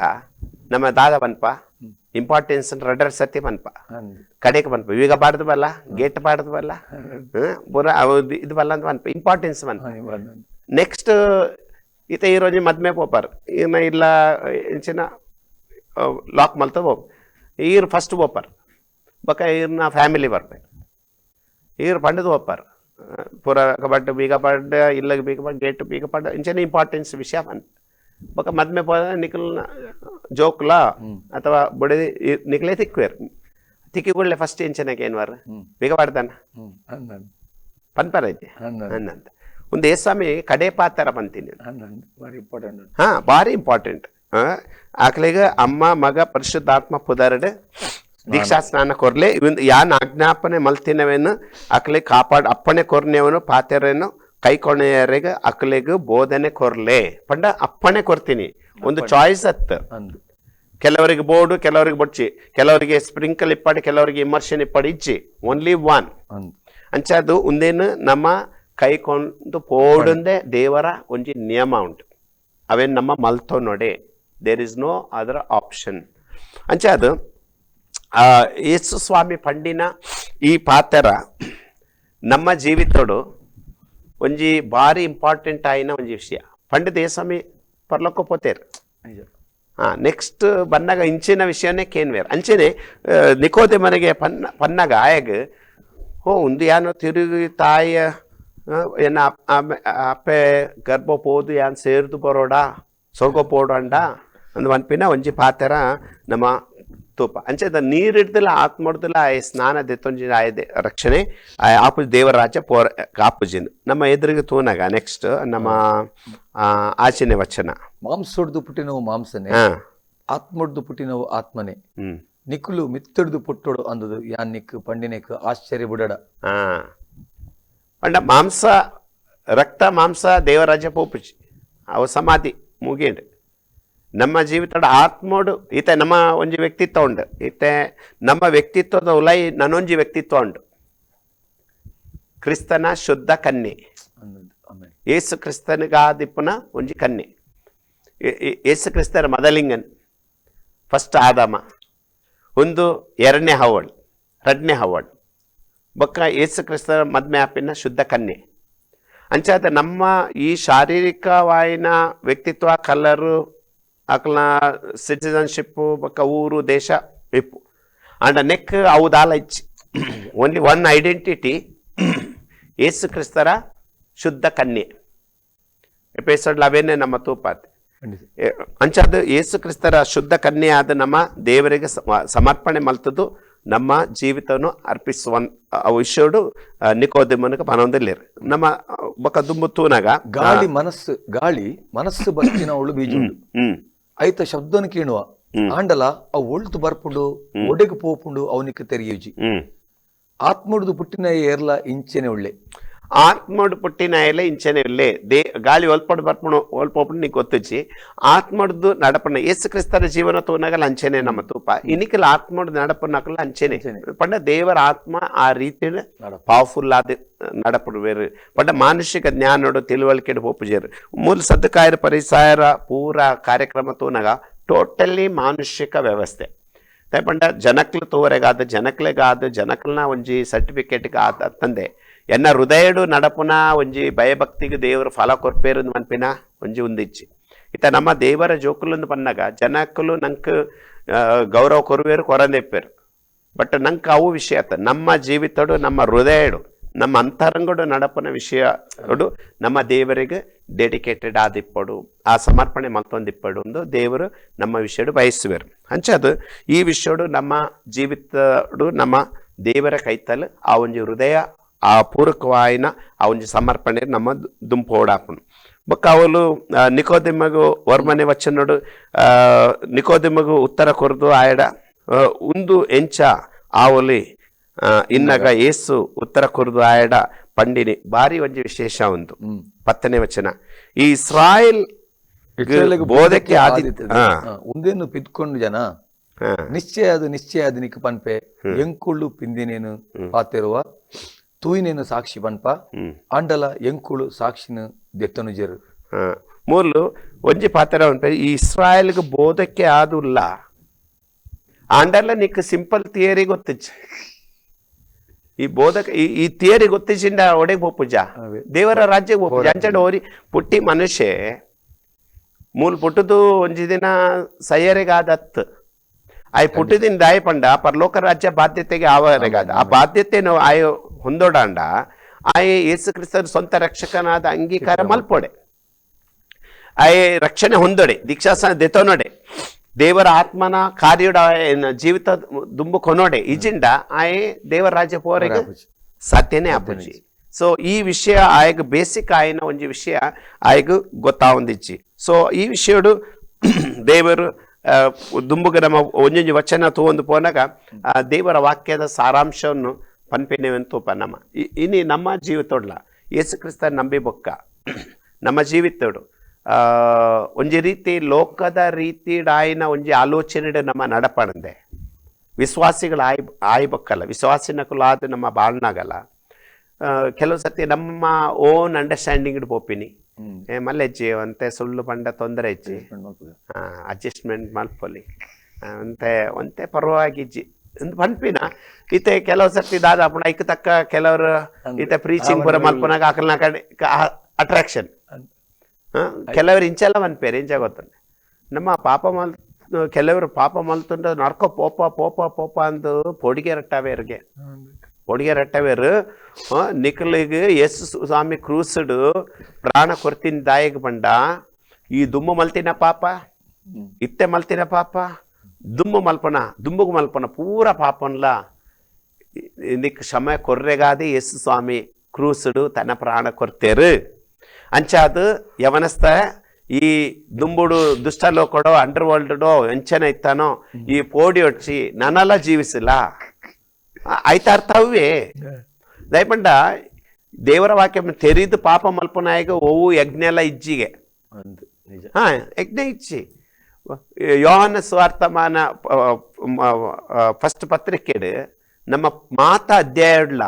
ನಮ್ಮ ದಾದ ಬನ್ಪ ಇಂಪಾರ್ಟೆನ್ಸ್ ರಡರ್ ಸತಿ ಬನ್ಪ ಕಡೆಗೆ ಬನ್ಪ ಈಗ ಬಾರ್ದು ಬಲ್ಲ ಗೇಟ್ ಬಾರ್ದು ಬಲ್ಲ ಬುರ ಇದು ಬಲ್ಲ ಅಂತ ಬನ್ಪ ಇಂಪಾರ್ಟೆನ್ಸ್ ಬನ್ಪ ನೆಕ್ಸ್ಟ್ ಈತ ಈ ರೋಜಿ ಮದ್ಮೆ ಪೋಪರ್. ಇನ್ನ ಇಲ್ಲ ಇಂಚಿನ ಲಾಕ್ ಮಲ್ತ ಹೋಗ್. ಈರು ಫಸ್ಟ್ ಒಪ್ಪರ್ ಬಕ ಇವ್ರನ್ನ ಫ್ಯಾಮಿಲಿ ಬರ್ಬೇಕು. ಇವ್ರು ಪಂಡದ ಒಪ್ಪರ್ ಪುರ ಕಬಡ್ಡಿ ಬೀಗ ಪಡ್ಡ ಇಲ್ಲ ಬೀಗ ಪಡ್ಡ ಗೇಟ್ ಬೀಗ ಪಡ್ಡ ಇಂಚಿನ ಇಂಪಾರ್ಟೆನ್ಸ್ ವಿಷಯ ಬಂತು ಬೊಕ್ಕ ಮದ್ಮೆ ಪೋದ ನಿಖಲ್ ಜೋಕ್ಲ ಅಥವಾ ಬುಡದಿ ನಿಖಲೇ ತಿಕ್ವೇರು ತಿಕ್ಕಿಗುಳ್ಳೆ ಫಸ್ಟ್ ಇಂಚನೆಗೆ ಏನ್ವಾರ ಬೀಗ ಪಡ್ದಾನ ಪನ್ಪರ ಐತೆ ಅನ್ನಂತ ಒಂದು ಏ ಸ್ವಾಮಿ ಕಡೆ ಪಾತ್ರ ಬಂತೀನಿ ವೆರಿ ಇಂಪಾರ್ಟೆಂಟ್ ಹಾ ಭಾರಿ ಇಂಪಾರ್ಟೆಂಟ್ ಆಕಲಿಗೆ ಅಮ್ಮ ಮಗ ಪರಿಶುದ್ಧಾತ್ಮ ಪುದರಡೆ ದೀಕ್ಷಾ ಸ್ನಾನ ಕೊರ್ಲೆ ಇವನ್ ಯಾನ್ ಆಜ್ಞಾಪನೆ ಮಲ್ತಿನವೇನು ಅಕ್ಲೆ ಕಾಪಾಡ್ ಅಪ್ಪಣೆ ಕೊರ್ನೆವನು ಪಾತೆರೇನು ಕೈಕೊಣೆಯರಿಗೆ ಅಕ್ಲೆಗೆ ಬೋಧನೆ ಕೊರ್ಲೆ. ಪಂಡ ಅಪ್ಪಣೆ ಕೊರ್ತೀನಿ. ಒಂದು ಚಾಯ್ಸ್ ಅತ್ತ. ಅಂದು. ಕೆಲವರಿಗೆ ಬೋರ್ಡು ಕೆಲವರಿಗೆ ಬೊಚ್ಚಿ ಕೆಲವರಿಗೆ ಸ್ಪ್ರಿಂಕಲ್ ಇಪ್ಪಾಡಿ ಕೆಲವರಿಗೆ ಇಮರ್ಷನ್ ಇಪ್ಪಾಡಿ ಇಚ್ಚಿ. ಓನ್ಲಿ ಒನ್ ಅಂಚ ಅದು ಒಂದೇನು ನಮ್ಮ ಕೈಕೊಂಡು ಪೋಡಂದೆ ದೇವರ ಒಂಜಿ ನಿಯಮ ಉಂಟು. ಅವೇನ್ ನಮ್ಮ ಮಲ್ತೋ ನೋಡಿ. ದೇರ್ ಇಸ್ ನೋ ಅದರ ಆಪ್ಷನ್ ಅಂಚ ಅದು ಆ, ಯೇಸು ಸ್ವಾಮಿ ಪಂಡಿನ ಈ ಪಾತ್ರ ನಮ್ಮ ಜೀವಿತಡು ಒಂಜಿ ಭಾರಿ ಇಂಪಾರ್ಟೆಂಟ್ ಆಯಿನ ಒಂಜಿ ವಿಷಯ. ಪಂಡಿತ ಯೇಸ್ವಾಮಿ ಪರ್ಲೋಕ ಪೋತೇರು ನಿಜ ಹಾ ನೆಕ್ಸ್ಟ್ ಬಂದಾಗ ಇಂಚಿನ ವಿಷಯನೇ ಕೇನ್ವೇರ್ ಅಂಚೆನೆ ನಿಕೋದೆ ಮನೆಗೆ ಪನ್ನ ಪನ್ನಗ ಆಯಗ್ ಓ ಉಂದು ಯಾನು ತಿರುಗಿ ತಾಯಿಯ ಆ, ಎನ್ನ ಅಪ್- ಆಮೆ- ಅಪ್ಪೆ ಗರ್ಭ ಪೋದು ಯಾನ್ ಸೇರ್ದು ಬರೋಡ ಸೊರ್ಗೊ ಪೋಡಂಡ ಅಂದ್ ಪನ್ಪಿನ ಒಂಜಿ ಪಾತೆರ ನಮ್ಮ ತೂಪ ಅಂಚೆದ ನೀರಿಡ್ದಿಲ್ಲ ಆತ್ಮಡ್ದಿಲ್ಲ ಆಯ್ ಸ್ನಾನ ದೆತ್ತೊಂಜಿ ಆಯದೆ ರಕ್ಷಣೆ ಆಯ್ ಆಪುಜಿ ದೇವರ ರಾಜ್ಯ ಪೋರ ಆಪುಜಿನ್ ನಮ್ಮ ಎದುರಿಗೆ ತೂನಗ ನೆಕ್ಸ್ಟ್ ನಮ್ಮ ಆ, ಆಚೆನೆ ವಚನ ಮಾಂಸೊಡ್ದು ಪುಟ್ಟಿನವು ಮಾಂಸನೆ ಹಾ ಆತ್ಮೊಡ್ದು ಪುಟ್ಟಿನವು ಆತ್ಮನೆ ಹ್ಮ್ ನಿಕ್ಕುಲು ಮಿತ್ತಡ್ದು ಪುಟ್ಟೊಡು ಅಂದದು ಯಾನ್ ನಿಕ್ ಪಂಡಿನೆಕ್ ಆಶ್ಚರ್ಯ ಬುಡಡ ಹಾ ಪಂಡ ಮಾಂಸ ರಕ್ತ ಮಾಂಸ ದೇವರಾಜ್ಯ ಪೋಪುಜಿ ಅವು ಸಮಾಧಿ ಮುಗಿಂಡು ನಮ್ಮ ಜೀವಿತದ ಆತ್ಮೋಡು ಈತ ನಮ್ಮ ಒಂಜಿ ವ್ಯಕ್ತಿತ್ವ ಉಂಡು ಈತೆ ನಮ್ಮ ವ್ಯಕ್ತಿತ್ವದ ಉಲೈ ನನ್ನೊಂಜಿ ವ್ಯಕ್ತಿತ್ವ ಉಂಡು ಕ್ರಿಸ್ತನ ಶುದ್ಧ ಕನ್ಯೆ. ಏಸು ಕ್ರಿಸ್ತನಿಗಾದಿಪ್ಪುನ ಒಂಜಿ ಕನ್ಯೆ. ಏ- ಏಸು ಕ್ರಿಸ್ತರ ಮದಲಿಂಗನ್ ಫಸ್ಟ್ ಆದಾಮ ಒಂದು ಎರಡನೇ ಹವಳ್ ಎರಡನೇ ಹವಳ್. ಬೊಕ್ಕ ಏಸು ಕ್ರಿಸ್ತರ ಮದ್ಮೆ ಆಪಿನ ಶುದ್ಧ ಕನ್ಯೆ. ಅಂಚಾದ ನಮ್ಮ ಈ ಶಾರೀರಿಕವಾಯಿನ ವ್ಯಕ್ತಿತ್ವ ಕಲರು ಅಕಲ್ನ ಸಿಟಿಸನ್ಶಿಪ್ಪು ಬೊಕ್ಕ ಊರು ದೇಶ ಇಪ್ಪು ಅಂಡ ನೆಕ್ ಅವು ದಾಲ ಇಚ್ಚಿ ಓನ್ಲಿ ಒನ್ ಐಡೆಂಟಿಟಿ ಏಸು ಕ್ರಿಸ್ತರ ಶುದ್ಧ ಕನ್ಯೆ. ಎಪಿಸೋಡ್ ಲವೆನೆ ನಮ್ಮ ತೂಪಾತಿ. ಅಂಚಾದ ಯೇಸು ಕ್ರಿಸ್ತರ ಶುದ್ಧ ಕನ್ಯೆ ಆದ ನಮ್ಮ ದೇವರಿಗೆ ಸಮರ್ಪಣೆ ಮಲ್ತದ್ದು ನಮ್ಮ ಜೀವಿತವನ್ನು ಅರ್ಪಿಸುವ ವಿಷಯಡು ನಿಕೋದಿಮನಕ ಪನೊಂದಿಲ್ಲಿರು ನಮ್ಮ ಬೊಕ್ಕ ದುಂಬು ತೂನಾಗ ಗಾಳಿ ಮನಸ್ಸು ಗಾಳಿ ಮನಸ್ಸು ಬಸ್ತಿನ ಅವಳು ಬೀಜ ಹ್ಮ್. ಐತ ಶಬ್ದನ ಕೀಣುವ. ಆಂಡಲ ಅವು ಒಳ್ತು ಬರ್ಪುಂಡು ಒಡೆಗೆ ಪೋಪುಂಡು ಅವನಿಕ್ ತೆರಿಯುಜಿ. ಹ್ಮ್. ಆತ್ಮಡ್ದು ಪುಟ್ಟಿನ ಏರ್ಲ ಇಂಚೆನೆ ಒಳ್ಳೆ ಎಲೆ ಇಂಚನೆ ಇಲ್ಲೇ ದೇ ಗಾಳಿ ಒಲ್ಪಡು ಬರ್ಪುಣು ಒಲ್ಪೊಪ್ಪು ನೀ ಗೊತ್ತಿಚ್ಚಿ ಆತ್ಮಡ್ದು ನಡಪಣ ಏಸು ಕ್ರಿಸ್ತರ ಜೀವನ ತೂನಾಗಲ್ಲ ಅಂಚೆನೆ ನಮ್ಮ ತೂಪ. ಇನಿಕಲ್ ಆತ್ಮಡು ನಡಪನಕಲ್ಲ ಅಂಚೆನೆ ಪಂಡ ದೇವರ ಆತ್ಮ ಆ ರೀತಿ ಪವರ್ಫುಲ್ ಆದ ಬೇರೆ. ಪಂಡ ಮಾನಸಿಕ ಜ್ಞಾನಡು ತಿಳುವಳಿಕೆ ಒಪ್ಪುಜೇರು ಮೂಲ ಸದ್ದಕಾಯರ ಪರಿಸರ ಪೂರ ಕಾರ್ಯಕ್ರಮ ತೂನಾಗ ಟೋಟಲಿ ಮಾನುಷಿಕ ವ್ಯವಸ್ಥೆ. ಪಂಡ ಜನಕ್ಲು ತೋರೆಗಾದ ಜನಕ್ಲೆಗಾದ ಜನಕ್ಲನ್ನ ಒಂಜಿ ಸರ್ಟಿಫಿಕೇಟ್ಗೆ ಆದ ತಂದೆ. ಎನ್ನ ಹೃದಯಡು ನಡಪುನ ಒಂಜಿ ಭಯಭಕ್ತಿಗೆ ದೇವರು ಫಲ ಕೊರ್ಪೇರು ಮನ್ಪಿನ ಒಂಜಿ ಉಂದಿಚ್ಚಿ. ಇತ್ತ ನಮ್ಮ ದೇವರ ಜೋಕುಲಂದು ಪನ್ನಗ ಜನಕ್ಕಲು ನಂಕ್ ಗೌರವ ಕೊರುವೇರು ಕೊರಂದೆಪ್ಪೇರು. ಬಟ್ ನಂಗೆ ಅವು ವಿಷಯ ನಮ್ಮ ಜೀವಿತಡು, ನಮ್ಮ ಹೃದಯಡು, ನಮ್ಮ ಅಂತರಂಗಡು ನಡಪನ ವಿಷಯಡು ನಮ್ಮ ದೇವರಿಗೆ ಡೆಡಿಕೇಟೆಡ್ ಆದಿಪ್ಪಡು, ಆ ಸಮರ್ಪಣೆ ಮತ್ತೊಂದಿಪ್ಪಡು ಒಂದು ದೇವರು ನಮ್ಮ ವಿಷಯಡು ಬಯಸುವರು. ಅಂಚದು ಈ ವಿಷಯಡು ನಮ್ಮ ಜೀವಿತಡು ನಮ್ಮ ದೇವರ ಕೈತಲ್ ಆ ಒಂಜಿ ಹೃದಯ ಆ ಪೂರಕವಾಯಿನ ಆ ಒಂಜಿ ಸಮರ್ಪಣೆ ನಮ್ಮ ದುಂಪೋಡಾಪುಂಡು ಬೊಕ್ಕ ಅವಲು ಆ, ನಿಕೋದಿಮ್ಮಗು ವರ್ಮನೆ ವಚನಡು ಆ, ನಿಕೋದಿಮ್ಮಗು ಉತ್ತರ ಕೊರದು ಆಯಡ ಆ, ಉಂದು ಎಂಚ ಆವಲಿ ಆ, ಇನ್ನಗ ಏಸು ಉತ್ತರ ಕೊರದು ಆಯಡ ಪಂಡಿನಿ ಬಾರಿ ಒಂಜಿ ವಿಶೇಷ ಒಂದು ಹ್ಮ್ ಪತ್ತನೇ ವಚನ ಈ ಇಸ್ರಾಯೇಲ್ ಇಸ್ರಾಯೇಲಿಗೆ ಬೋಧಕ್ಕೆ ಆದಿ ಆದಿತ್ಯದ. ಹಾ, ಹಾ, ಒಂದೇನು ಪಿದ್ಕೊಂಡು ಜನ ಹಾ, ನಿಶ್ಚಯ ಅದು ನಿಶ್ಚಯ ಅದು ನಿಕ್ ಪನ್ಪೆ ಎಂಕುಳು ಪಿಂದಿನೇನು ಪಾತಿರುವ ತೂಯಿನೇನು ಸಾಕ್ಷಿ ಬನ್ಪ ಹ್ಮ್. ಅಂಡಲ ಎಂಕುಳು ಸಾಕ್ಷಿನ ದೆತ್ತನು ಜರು. ಹಾ. ಮೂಲು ಒಂಜಿ ಪಾತ್ರ ಈ ಇಸ್ರಾಯೇಲ್ಗೆ ಬೋಧಕ್ಕೆ ಆದುಲ್ಲ. ಆಂಡಲ್ಲ ನಿಕ್ ಸಿಂಪಲ್ ಥಿಯರಿ ಗೊತ್ತಿಚ್ಚ. ಈ ಬೋಧಕ ಈ ಈ ಥಿಯರಿ ಗೊತ್ತಿಚ್ಚಿಂಡ ಒಡೆಗೆ ಅವೇ. ದೇವರ ರಾಜ್ಯಕ್ಕೆ ಪೋಪುಜ ಅಂಚಡ ಓರಿ ಪುಟ್ಟಿ ಮನುಷ್ಯ ಮೂಲ್ ಪುಟ್ಟದು ಒಂಜಿ ದಿನ ಸಯ್ಯರಿಗಾದತ್ ಆಯ್ ಪುಟ್ಟದಿಂದ ದಾಯ ಪಂಡ ಪರಲೋಕ ರಾಜ್ಯ ಬಾಧ್ಯತೆಗೆ ಆವರೆಗಾದ. ಆ ಬಾಧ್ಯತೆನು ಆಯ ಹೊಂದೋಡಾಂಡ ಆಯೆ ಯೇಸು ಕ್ರಿಸ್ತನ ಸ್ವಂತ ರಕ್ಷಕನಾದ ಅಂಗೀಕಾರ ಮಲ್ಪೊಡೆ. ಆಯ ರಕ್ಷಣೆ ಹೊಂದೋಡೆ ದೀಕ್ಷಾಸನ ದೆತೋನೋಡೆ. ದೇವರ ಆತ್ಮನ ಕಾರ್ಯಡ ಜೀವಿತ ದುಂಬು ಕೊನೋಡೆ. ಇಜಿಂಡ ಆಯೆ ದೇವರ ರಾಜ್ಯ ಪೋರೆಗೆ ಸಾಧ್ಯನೇ ಆಪುಜಿ ಸೊ ಈ ವಿಷಯ ಆಯಗ ಬೇಸಿಕ್ ಆಯನ ಒಂಜಿ ವಿಷಯ ಆಯಗ ಗೊತ್ತಾವೊಂದಿಜ್ಜಿ ಸೊ ಈ ವಿಷಯ ದೇವರು ಆ, ದುಂಬುಗ ನಮ್ಮ ಒಂಜೊಂಜಿ ವಚನ ತಗೊಂಡು ಪೋನಾಗ ದೇವರ ವಾಕ್ಯದ ಸಾರಾಂಶವನ್ನು ಇ- ಇನಿ ನಮ್ಮ ಜೀವಿತೊಡ್ಲ. ಯೇಸು ಕ್ರಿಸ್ತ ನಂಬಿ ಬೊಕ್ಕ. ನಮ್ಮ ಜೀವಿತೋಡು ಆ ಒಂಜಿ ರೀತಿ ಲೋಕದ ರೀತಿ ಡಾಯಿನ ಒಂಜಿ ಆಲೋಚನೆ ನಮ್ಮ ನಡಪಣದೆ. ವಿಶ್ವಾಸಿಗಳು ಆಯ್ ಆಯ್ಬೇಕಲ್ಲ ವಿಶ್ವಾಸಿನಕುಲಾದ ನಮ್ಮ ಬಾಳ್ನಾಗಲ್ಲ. ಕೆಲವು ಸತಿ ನಮ್ಮ ಓನ್ ಅಂಡರ್ಸ್ಟ್ಯಾಂಡಿಂಗ್ ಪೋಪಿನಿ ಮಲ್ಲೆಜ್ಜಿ ಅಂತೆ ಸುಳ್ಳು ಬಂಡ ತೊಂದರೆ ಇಜ್ಜಿ ಅಡ್ಜಸ್ಟ್ಮೆಂಟ್ ಮಲ್ಪೊಲಿ ಅಂತೆ ಒಂತೆ ಪರವಾಗಿ ಒಂದು ಪನ್ಪಿನ ಈತೆ ಕೆಲವು ಸರ್ತಿ ದಾದ ಪುಣ ಐಕ್ ತಕ್ಕ ಕೆಲವರು ಈತೆ ಪ್ರೀಚಿಂಗ್ ಪುರ ಮಲ್ಪನಾಗ ಆಕಲ್ನ ಕಡೆ ಅಟ್ರಾಕ್ಷನ್ ಕೆಲವರು ಇಂಚೆಲ್ಲ ಮನ್ಪೇರು ಇಂಚ ಗೊತ್ತಂಡೆ ನಮ್ಮ ಪಾಪ ಮಲ್ ಕೆಲವರು ಪಾಪ ಮಲ್ತುಂಡ ನಡ್ಕೊ ಪೋಪ ಪೋಪ ಪೋಪ ಅಂದು ಪೊಡಿಗೆ ರಟ್ಟವೇರ್ಗೆ ಪೊಡಿಗೆ ರಟ್ಟವೇರು ನಿಖಲಿಗೆ ಎಸ್ ಸ್ವಾಮಿ ಕ್ರೂಸಡು ಪ್ರಾಣ ಕೊರ್ತಿನ ದಾಯಿಗೆ ಬಂಡ ಈ ದುಮ್ಮ ಮಲ್ತಿನ ಪಾಪ? ಇತ್ತೆ ಮಲ್ತಿನ ಪಾಪ? ದುಮ್ಮು ಮಲ್ಪನ ದುಂಬುಗು ಮಲ್ಪನ ಪೂರ ಪಾಪನ್ಲ ನಿಕ್ ಕ್ಷಮ ಕೊರ್ರೆಗಾದಿ ಯೇಸು ಸ್ವಾಮಿ ಕ್ರೂಸುಡು ತನ್ನ ಪ್ರಾಣ ಕೊರ್ತೇರು ಅಂಚಾದು ಯವನಸ್ಥ ಈ ದುಂಬುಡು ದುಷ್ಟಲೋಕಡೋ ಅಂಡರ್ ವರ್ಲ್ಡ್ಡೋ ಎಂಚನ ಇತ್ತಾನೋ ಈ ಪೋಡಿ ಹೊಡ್ಸಿ ನನ್ನಲ್ಲ ಜೀವಿಸಿಲ್ಲ ಆಯ್ತ ಅರ್ಥವೇ ದಯಪಂಡ ದೇವರ ವಾಕ್ಯ ತೆರಿದು ಪಾಪ ಮಲ್ಪನಾಯಕ ಓವು ಯಜ್ಞ ಇಜ್ಜಿಗೆ ಒಂದು ನಿಜ ಹಾ ಯಜ್ಞ ಇಚ್ಚಿ ಯೋಹನ ಸ್ವಾರ್ಥಮಾನ ಫಸ್ಟ್ ಪತ್ರಿಕೆಡ್ ನಮ್ಮ ಮಾತ ಅಧ್ಯಾಯಡ್ಲ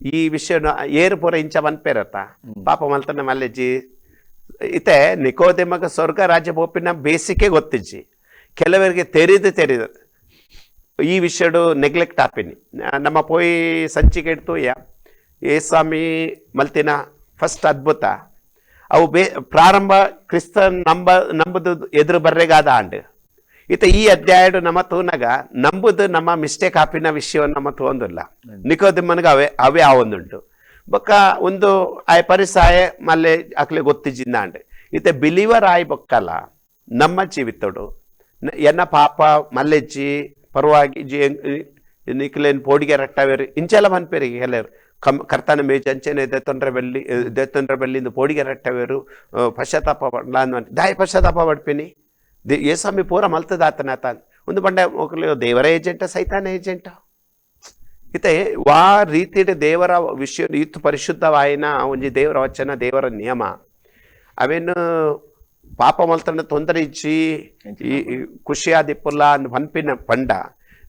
ಈ ವಿಷಯ ಏರು ಪೂರ ಇಂಚ ಮನ್ಪೇರತ್ತ ಪಾಪ ಮಲ್ತನ ಮಲ್ಲೆಜ್ಜಿ ಇತೆ ನಿಕೋದೆಮಗ ಸ್ವರ್ಗ ರಾಜ್ಯ ಬೋಪಿನ ಬೇಸಿಗೆ ಗೊತ್ತಿಜ್ಜಿ. ಕೆಲವರಿಗೆ ತೆರಿದು ತೆರಿದು. ಈ ವಿಷಯಡು ನೆಗ್ಲೆಕ್ಟ್ ಆಪಿನಿ. ನಮ್ಮ ಪೋಯಿ ಸಂಚಿಕೆ ಇಡ್ತು ಯಾ ಏ ಸ್ವಾಮಿ ಮಲ್ತಿನ ಫಸ್ಟ್ ಅದ್ಭುತ. ಅವು ಬೇ ಪ್ರಾರಂಭ ಕ್ರಿಸ್ತ ನಂಬ, ನಂಬುದು ಎದುರು ಬರ್ರೆಗಾದ ಆಂಡ್. ಈತ ಈ ಅಧ್ಯಾಯ ನಮ್ಮ ತೋನಗ, ನಂಬುದು ನಮ್ಮ ಮಿಸ್ಟೇಕ್ ಆಪಿನ ವಿಷಯವನ್ನು ನಮ್ಮ ತೋಂದಿಲ್ಲ ನಿಕೋದಿಮ್ಮನಿಗೆ ಅವೇ ಅವೇ ಆ ಒಂದುಂಟು. ಬೊಕ್ಕ ಒಂದು ಆಯ ಪರಿಸಾಯ ಮಲ್ಲೆ ಅಕ್ಲೆ ಗೊತ್ತಿಜಿಂದ ಅಂಡ್ ಈತ ಬಿಲೀವರ್ ಆಯ್ ಬೊಕ್ಕಲ್ಲ, ನಮ್ಮ ಜೀವಿತಡು. ಎನ್ನ ಪಾಪ, ಮಲ್ಲೆಜ್ಜಿ, ಪರವಾಗಿ ಜಿ ನಿಕ್ಲೇನ್ ಪೋಡಿಗೆ ರಟ್ಟವೇರಿ, ಇಂಚೆಲ್ಲ ಮನ್ಪೇರಿ ಕೆಲವರು ಕಮ್ ಕರ್ತನ ಮೇಜ್ ಅಂಚೆನೆ ದೆತ್ತೊಂಡ್ರೆ ಬೆಲ್ಲಿ ದೆತ್ತೊಂಡ್ರೆ ಬೆಲ್ಲಿಂದ ಪೋಡಿಗೆ ರಟ್ಟವೇರು ಆ, ಪಶ್ಚಾತ್ತಾಪ ಪಡ್ಲ ಅಂದ್ ದಾಯ ಪಶ್ಚಾತ್ತಾಪ ಪಡ್ಪಿನಿ ದೇ ಏಸ್ವಾಮಿ ಪೂರ ಮಲ್ತದಾತನ ಆತ ಒಂದು ಬಂಡೆ ಒಕ್ಲು ದೇವರ ಏಜೆಂಟ ಸೈತಾನ ಏಜೆಂಟ ಇತೆ ವಾ ರೀತಿಯ ದೇವರ ವಿಷಯ ಇತ್ತು ಪರಿಶುದ್ಧವಾಯಿನ ಒಂಜಿ ದೇವರ ವಚನ ದೇವರ ನಿಯಮ ಅವೇನು ಪಾಪ ಮಲ್ತನ ತೊಂದರೆ ಇಚ್ಚಿ ಈ ಈ ಖುಷಿಯಾದಿಪ್ಪುಲ್ಲ ಅಂದ್ ಪನ್ಪಿನ ಪಂಡ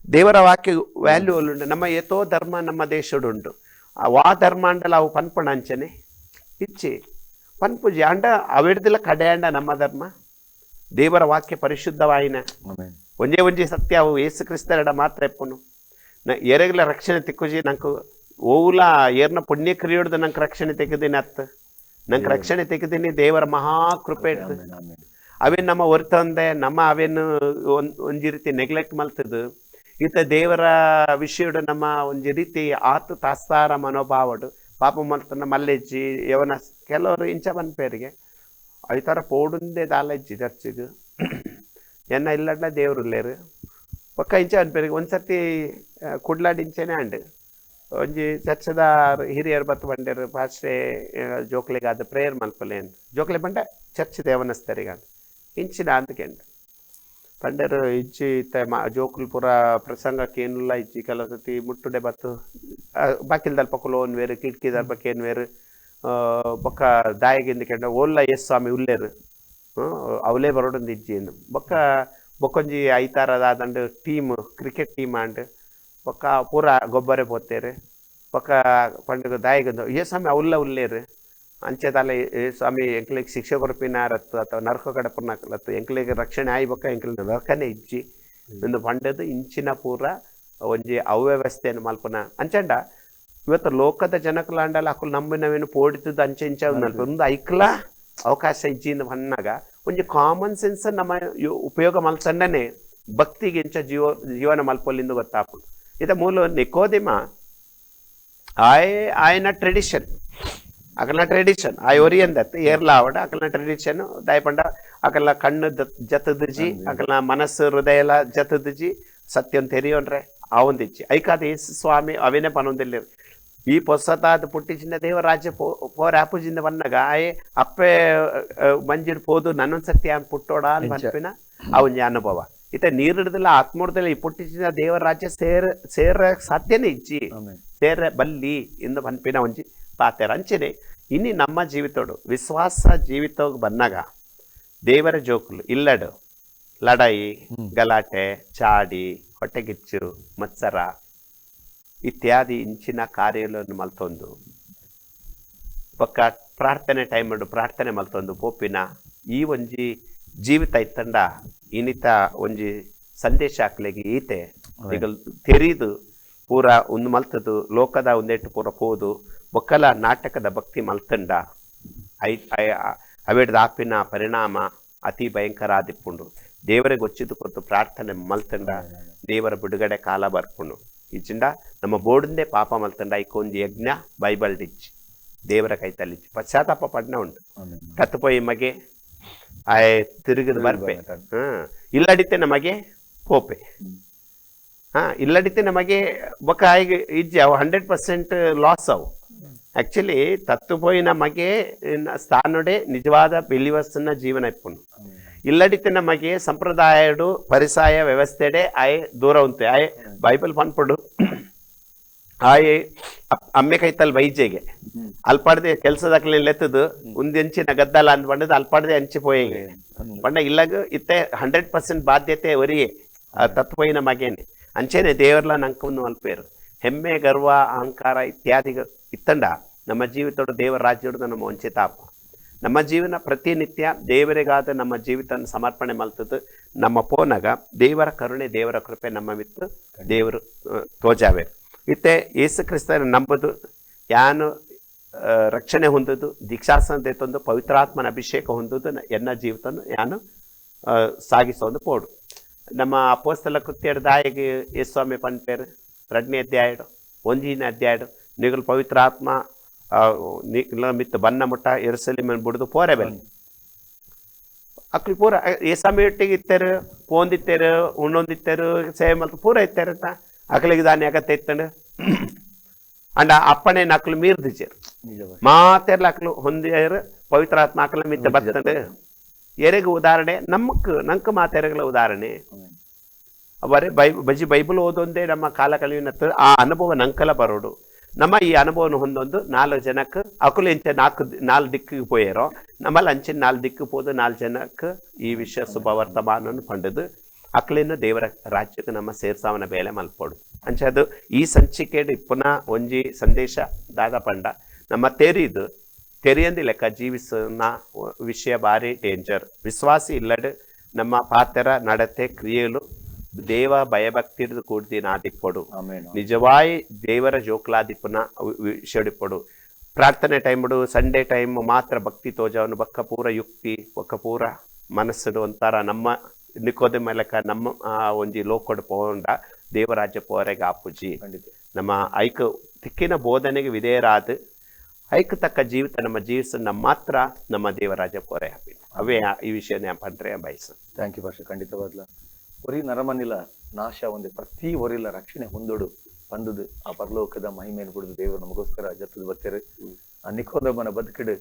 ದೇವರ ವಾಕ್ಯ ವ್ಯಾಲ್ಯೂ ಉಂಡು ನಮ್ಮ ಏತೋ ಧರ್ಮ ನಮ್ಮ ದೇಶಡುಂಡು ಆ ವಾ ಧರ್ಮಾಂಡಲ ಅವು ಅಂಚನೆ ಇಚ್ಚಿ. ಪನ್ಪುಜಿ ಅಂಡ ಅವಿಡ್ದಿಲ್ಲ ಕಡೆ ಅಂಡ ನಮ್ಮ ಧರ್ಮ. ದೇವರ ವಾಕ್ಯ ಪರಿಶುದ್ಧವಾಯಿನ. ಒಂಜೇ ಒಂಜಿ ಸತ್ಯ ಅವು ಏಸು ಕ್ರಿಸ್ತರಡ ಮಾತ್ರ ಎಪ್ಪನು. ನ ಎರಗಲ ರಕ್ಷಣೆ ತಿಕ್ಕುಜಿ ನಂಕು ಓವುಲ ಏರ್ನ ಪುಣ್ಯ ಕ್ರಿಯೋಡ್ದು ನಂಗೆ ರಕ್ಷಣೆ ತೆಗೆದಿನಿ ಅತ್ತ. ನಂಗೆ ರಕ್ಷಣೆ ತೆಗೆದಿನಿ ದೇವರ ಮಹಾ ಕೃಪೆ ಇಡ್ದು. ಅವೇನು ನಮ್ಮ ಒರ್ತಂದೆ ನಮ್ಮ ಅವೇನು ಒಂದು ಒಂಜಿ ರೀತಿ ನೆಗ್ಲೆಕ್ಟ್ ಮಲ್ತದು. ಈತ ದೇವರ ವಿಷಯಡು ನಮ್ಮ ಒಂದು ರೀತಿ ಆತು ತಾಸ್ತಾರ ಮನೋಭಾವಡು. ಪಾಪ ಮಲ್ತನ ಮಲ್ಲೆಜ್ಜಿ, ಯವನ ಕೆಲವರು ಇಂಚ ಪನ್ಪೇರಿಗೆ ಐತರ ಪೋಡುಂದೆ ದಾಲಜ್ಜಿ ಚರ್ಚಿದು ಎನ್ನ ಇಲ್ಲಡ್ಲ ದೇವ್ರು ಲೇರು ಒಕ್ಕ ಇಂಚ ಅನ್ಪೇರಿಗೆ ಒಂದ್ಸತಿ ಕುಡ್ಲಾಡ್ ಇಂಚೆನೆ ಅಂಡ್ ಒಂಜಿ ಚರ್ಚದ ಹಿರಿಯರು ಬತ್ತು ಬಂಡೇರು ಭಾಷೆ ಜೋಕ್ಲೆಗಾದ ಪ್ರೇಯರ್ ಮಲ್ಪಲೇನು ಜೋಕ್ಲೆ ಬಂಡ ಚರ್ಚ್ ದೇವನಸ್ತರಿಗ ಇಂಚಿನ ಅಂದ್ಕೆಂಡು ಪಂಡರು ಇಜ್ಜಿ ಇತ್ತೆ ಮಾ ಪೂರ ಪ್ರಸಂಗಕ್ಕೆ ಏನಿಲ್ಲ ಇಜ್ಜಿ ಕೆಲವು ಸತಿ ಮುಟ್ಟುಡೆ ಬತ್ತು. ಬಾಕಿಲ್ ದಲ್ಪ ಕುಲೋನ್ ವೇರು, ಕಿಟಕಿ ದಲ್ಪ ಕೇನ್ ವೇರು ಬೊಕ್ಕ ದಾಯಗಿಂದ ಕೆಂಡ, ಓಲ್ಲ ಎಸ್ ಸ್ವಾಮಿ ಉಲ್ಲೇರು. ಅವಲೇ ಬರೋಡೊಂದು ಇಜ್ಜಿ ಬೊಕ್ಕ ಬೊಕ್ಕೊಂಜಿ ಐತಾರದ ಟೀಮ್, ಕ್ರಿಕೆಟ್ ಟೀಮ್ ಆಂಡ್ ಬೊಕ್ಕ ಪೂರ ಗೊಬ್ಬರ ಪೋತೇರು ಬೊಕ್ಕ ಪಂಡ ದಾಯಗಿಂದು, ಎಸ್ ಸ್ವಾಮಿ ಅವಲ್ಲ ಉಲ್ಲೇರು. ಅಂಚೆದಾಲ ಏ ಸ್ವಾಮಿ ಎಂಕ್ಲಿಗೆ ಶಿಕ್ಷೆ ಕೊರಪಿನಾರತ್ತು ಅಥವಾ ನರಕ ಕಡಪನಾಕಲತ್ತು ಎಂಕ್ಲಿಗೆ ರಕ್ಷಣೆ ಆಯ್ಬೊಕ್ಕ ಎಂಕ್ಲಿನ ನರಕನೇ ಇಜ್ಜಿ. ಒಂದು ಪಂಡದು ಇಂಚಿನ ಪೂರ ಒಂಜಿ ಅವ್ಯವಸ್ಥೆಯನ್ನು ಮಲ್ಪನ. ಅಂಚಂಡ ಇವತ್ತು ಲೋಕದ ಜನಕಲಾಂಡಲ್ಲ ಅಕ್ಕಲು ನಂಬಿನವೇನು ಪೋಡಿತದ್ದು ಅಂಚೆ ಇಂಚ ಉಂದಲ್ಪ. ಒಂದು ಐಕ್ಲ ಅವಕಾಶ ಇಜ್ಜಿಂದ ಬನ್ನಾಗ ಒಂಜಿ ಕಾಮನ್ ಸೆನ್ಸ್ ನಮ್ಮ ಯು- ಉಪಯೋಗ ಮಲ್ಸಂಡನೆ ಭಕ್ತಿಗೆ ಇಂಚ ಜೀವ ಜೀವನ ಮಲ್ಪೊಲ್ಲಿಂದ ಗೊತ್ತಾಪು ಇದ ಮೂಲ ನಿಕೋದಿಮ ಆಯ್ ಆಯ್ನ ಟ್ರೆಡಿಷನ್ ಅಕಲ್ನ ಟ್ರೆಡಿಷನ್ ಆಯ್ ಒರಿಯಂದತ್ ಏರ್ಲ ಆವಡ ಅಕಲ್ನ ಟ್ರೆಡಿಷನ್ ದಾಯಪಂಡ ಅಕಲ್ನ ಕಣ್ಣು ಜತದಜಿ ಅಕಲ್ನ ಮನಸ್ಸು ಹೃದಯ ಎಲ್ಲ ಜತದಿಜಿ ಸತ್ಯಂ ತೆರಿಯೋನ್ರೆ ಅವಂದಿಜ್ಜಿ ಐಕಾದ ಯೇಸು ಸ್ವಾಮಿ ಅವೇನೆ ಪನೊಂದಿಲ್ಲ ಈ ಪೊಸತಾದ ಪುಟ್ಟಿಚಿನ ದೇವ ರಾಜ್ಯ ಪೋ ಪೋರ ಆಪುಜಿಂದ ಬಂದಾಗ ಆಯೆ ಅಪ್ಪೆ ಮಂಜಿಡ್ ಪೋದು ನನ್ನೊಂದ್ ಸತ್ಯ ಅವ್ನು ಪುಟ್ಟೋಡ ಅನ್ಪಿನ ಅವನ ಅನುಭವ ಇತ ನೀರಿಡ್ದಲ್ಲ ಆತ್ಮೂರ್ದಲ್ಲಿ ಈ ಪುಟ್ಟಿಚಿನ ದೇವರ ರಾಜ್ಯ ಸೇರ ಸೇರ ಸಾಧ್ಯನೇ ಇಜ್ಜಿ ಸೇರ ಬಲ್ಲಿ ಇಂದು ಪನ್ಪಿನ ಒಂಜಿ. ಪಾತೆರ ಅಂಚೆನೆ ಇನ್ನು ನಮ್ಮ ಜೀವಿತೋಡು ವಿಶ್ವಾಸ ಜೀವಿತೋಗ್ ಬನ್ನಾಗ ದೇವರ ಜೋಕುಲು ಇಲ್ಲಡು. ಲಡಾಯಿ ಗಲಾಟೆ ಚಾಡಿ ಹೊಟ್ಟೆಗಿಚ್ಚು ಮತ್ಸರ ಇತ್ಯಾದಿ ಇಂಚಿನ ಕಾರ್ಯಗಳನ್ನು ಮಲ್ತೊಂದು. ಪಕ್ಕ ಪ್ರಾರ್ಥನೆ ಟೈಮ್ ಪ್ರಾರ್ಥನೆ ಮಲ್ತೊಂದು ಪೋಪಿನ ಈ ಒಂಜಿ ಜೀವಿತ ಇತ್ತಂಡ ಇನಿತ ಒಂಜಿ ಸಂದೇಶ ಹಾಕ್ಲಿಗೆ ಈತೆ ಈಗ ತೆರೀದು ಪೂರ ಒಂದು ಮಲ್ತದು ಲೋಕದ ಒಂದೆಟ್ಟು ಪೂರ ಪೋದು ಬೊಕ್ಕಲ ನಾಟಕದ ಭಕ್ತಿ ಮಲ್ತಂಡ. ಐ ಅವೇಡ್ದ ಆಪಿನ ಪರಿಣಾಮ ಅತಿ ಭಯಂಕರ ಆದಿಪ್ಪುಂಡು ದೇವರಿಗೆ ಗೊಚ್ಚಿದ್ದು ಕೊತ್ತು ಪ್ರಾರ್ಥನೆ ಮಲ್ತಂಡ. ದೇವರ ಬಿಡುಗಡೆ ಕಾಲ ಬರ್ಪುಂಡು. ಇಚ್ಚಿಂಡ ನಮ್ಮ ಬೋರ್ಡಿಂದೇ ಪಾಪ ಮಲ್ತಂಡ. ಇಕ್ಕೊಂದು ಯಜ್ಞ ಬೈಬಲ್ ಡಿಚ್ ದೇವರ ಕೈ ತಲ್ಲಿಚ್ಚಿ. ಪಶ್ಚಾತ್ತಾಪ ಪಡ್ನ ಉಂಟು. ಕತ್ತುಪೋಯಿ ಮಗೆ ಆಯ್ ತಿರುಗಿದ್ ಬರ್ಪೆ. ಹಾ ಇಲ್ಲಡಿತೆ ನಮಗೆ ಕೋಪೆ. ಹಾ ಇಲ್ಲಡಿತೆ ನಮಗೆ ಬೊಕ್ಕ ಆಯ್ಗೆ ಇಜ್ಜಿ ಅವು ಹಂಡ್ರೆಡ್ ಪರ್ಸೆಂಟ್ ಲಾಸ್ ಅವು. ಆಕ್ಚುಲಿ ತತ್ತುಪೋಯಿ ನಮಗೆ ಸ್ಥಾನೊಡೆ ನಿಜವಾದ ಬಿಲಿವರ್ಸ್ನ ಜೀವನ ಇಪ್ಪುಂಡು ಇಲ್ಲಡಿತೆ ನಮಗೆ ಸಂಪ್ರದಾಯಡು ಪರಿಸಾಯ ವ್ಯವಸ್ಥೆಡೆ ಆಯ್ ದೂರ ಉಂಟು ಆಯ್ ಬೈಬಲ್ ಪನ್ಪಡು ಆಯ್ ಅಪ್- ಅಮ್ಮೆ ಕೈತಲ್ ವೈದ್ಯಗೆ ಅಲ್ಪಾಡ್ದೆ ಕೆಲಸದಾಗ್ಲಿ ಲೆತ್ತದು ಒಂದೆಂಚಿನ ಗದ್ದಲ ಅಂತ ಬಂಡದು ಅಲ್ಪಾಡ್ದೆ ಹಂಚಿ ಪೋಯಿಗೆ ಪಂಡ ಇಲ್ಲಾಗ ಇತ್ತೆ ಹಂಡ್ರೆಡ್ ಪರ್ಸೆಂಟ್ ಬಾಧ್ಯತೆ ಒರಿಯೇ ತತ್ವಯಿನ ಮಗೇನೆ ಅಂಚೆನೆ ದೇವರ್ಲ ನಂಕವನ್ನು ಅಲ್ಪೇರು ಹೆಮ್ಮೆ ಗರ್ವ ಅಹಂಕಾರ ಇತ್ಯಾದಿ ಇತ್ತಂಡ ನಮ್ಮ ಜೀವಿತೋಡು ದೇವರ ರಾಜ್ಯೋಡು ನಮ್ಮ ವಂಚಿತಾಪ ನಮ್ಮ ಜೀವನ ಪ್ರತಿನಿತ್ಯ ದೇವರಿಗಾದ ನಮ್ಮ ಜೀವಿತ ಸಮರ್ಪಣೆ ಮಲ್ತದ್ದು ನಮ್ಮ ಪೋನಾಗ ದೇವರ ಕರುಣೆ, ದೇವರ ಕೃಪೆ ನಮ್ಮ ಮಿತ್ತು ದೇವರು ತೋಜಾವೆ. ಇತ್ತೆ ಯೇಸು ಕ್ರಿಸ್ತನ ನಂಬುದು, ಯಾನು ರಕ್ಷಣೆ ಹೊಂದುದು ದೀಕ್ಷಾಸನ ತಂದು, ಪವಿತ್ರಾತ್ಮನ ಅಭಿಷೇಕ ಹೊಂದುದು, ಎನ್ನ ಜೀವಿತನ ಯಾನು ಸಾಗಿಸೋ ಸಾಗಿಸೋದು ಪೋಡು. ನಮ್ಮ ಅಪೋಸ್ತಲ ಕೃತ್ಯಡ್ ದಾಯಿಗೆ ಯೇಸ್ವಾಮಿ ಪಂಪೇರು ಎರಡನೇ ಅಧ್ಯಾಯಡು ಒಂದಿನ ಅಧ್ಯಾಯಡು ನಿಗಲ್ ಪವಿತ್ರಾತ್ಮ ಮಿತ್ತು ಬನ್ನ ಮುಟ್ಟ ಎರ್ಸಲಿ ಮೇಲೆ ಬಿಡ್ದು ಪೋರೆ ಬೇಲಿ ಅಕ್ಲಿ ಪೂರ ಏ ಸಮಯಟ್ಟಿಗೆ ಇತ್ತರು ಪೋಂದಿತ್ತೇರು ಉಣ್ಣೊಂದಿತ್ತರು ಸೇವೆ ಮಲ್ತು ಪೂರ ಇತ್ತೇರು ಅಂತ ಅಕಲಿಗೆ ದಾನಿ ಅಗತ್ಯ ಇತ್ತಂಡು ಅಂಡ ಅಪ್ಪಣೆ ನಕ್ಲು ನಿಜವಾಗಿ. ಮಾತೆರ್ಲ ಅಕ್ಲು ಹೊಂದಿಯರು ಪವಿತ್ರಾತ್ಮ ಅಕಲ ಮಿತ್ತ ಬರ್ತಂಡು ಎರೆಗೆ ಉದಾಹರಣೆ ನಮ್ಮಕ್ ನಂಕ ಮಾತೆರೆಗಳ ಉದಾಹರಣೆ. ಅವರೆ ಬೈ ಬಜಿ ಬೈಬಲ್ ಓದೊಂದೇ ನಮ್ಮ ಕಾಲ ಕಲಿವಿನತ್ತು ಆ ಅನುಭವ ನಂಕಲ ಬರೋಡು. ನಮ್ಮ ಈ ಅನುಭವನ ಹೊಂದೊಂದು ನಾಲ್ಕು ಜನಕ್ಕೆ ಅಕುಲು ಇಂಚೆ ನಾಲ್ಕು ನಾಲ್ಕು ದಿಕ್ಕಿಗೆ ಪೋಯರೋ ನಮ್ಮಲ್ಲಿ ಅಂಚೆ ನಾಲ್ಕು ದಿಕ್ಕು ಪೋದು ನಾಲ್ಕು ಜನಕ್ಕೆ ಈ ವಿಶ್ವ ಶುಭವರ್ತಮಾನವನ್ನು ಪಂಡದು ಅಕ್ಲಿನ ದೇವರ ರಾಜ್ಯಕ್ಕೆ ನಮ್ಮ ಸೇರ್ಸಾವನ ಬೇಲೆ ಮಲ್ಪೋಡು. ಅಂಚೆ ಅದು ಈ ಸಂಚಿಕೆಡು ಇಪ್ಪನ ಒಂಜಿ ಸಂದೇಶ ದಾದ ಪಂಡ, ನಮ್ಮ ತೆರಿದು ತೆರಿಯಂದಿ ಲೆಕ್ಕ ಜೀವಿಸನ ವಿಷಯ ಭಾರಿ ಡೇಂಜರ್ ವಿಶ್ವಾಸಿ ಇಲ್ಲಡು ನಮ್ಮ ಪಾತ್ರ, ನಡತೆ, ಕ್ರಿಯೆಲು ದೇವ ಭಯಭಕ್ತಿರ್ದು ಕೂಡ್ದಿ ನಾದಿಪ್ಪಡು. ನಿಜವಾಯಿ ದೇವರ ಜೋಕ್ಲಾದಿಪ್ಪನ ವಿಷಡಿಪ್ಪಡು ಪ್ರಾರ್ಥನೆ ಟೈಮ್ಡು ಸಂಡೇ ಟೈಮ್ ಮಾತ್ರ ಭಕ್ತಿ ತೋಜವನು ಬಕ್ಕ ಪೂರ ಯುಕ್ತಿ ಒಕ್ಕ ಪೂರ ಮನಸ್ಸುಡು ಒಂಥರ ನಮ್ಮ ನಿಕೋದ ಮೇಲಕ ನಮ್ಮ ಒಂಜಿ ಲೋಕಡು ಪೋಂಡ ದೇವರಾಜ್ಯ ಪೋರೆಗೆ ಆಪುಜಿ. ನಮ್ಮ ಐಕ ತಿಕ್ಕಿನ ಬೋಧನೆಗೆ ವಿಧೇಯರಾದ ಐಕತಕ್ಕ ಜೀವಿತ ನಮ್ಮ ಜೀವಿಸನ್ನ ಮಾತ್ರ ನಮ್ಮ ದೇವರಾಜ ಪೋರೆ ಹಾಪಿ ಅವೇ ಈ ವಿಷಯ ಪಂಡ್ರೆ ಬಯಸ. ಥ್ಯಾಂಕ್ ಯು ಭಾಷೆ. ಖಂಡಿತವಾಗ್ಲ ಒರಿ ನರಮನಿಲ ನಾಶ ಒಂದೇ. ಪ್ರತಿ ಒರಿಲ ರಕ್ಷಣೆ ಹೊಂದೋಡು ಬಂದದು ಆ ಪರಲೋಕದ ಮಹಿಮೆಯನ್ನು ಬಿಡುದು ದೇವರು ನಮಗೋಸ್ಕರ ಜತ್ತದ ಬರ್ತಾರೆ ಆ ನಿಕೋದಮನ ಬದುಕಿಡು.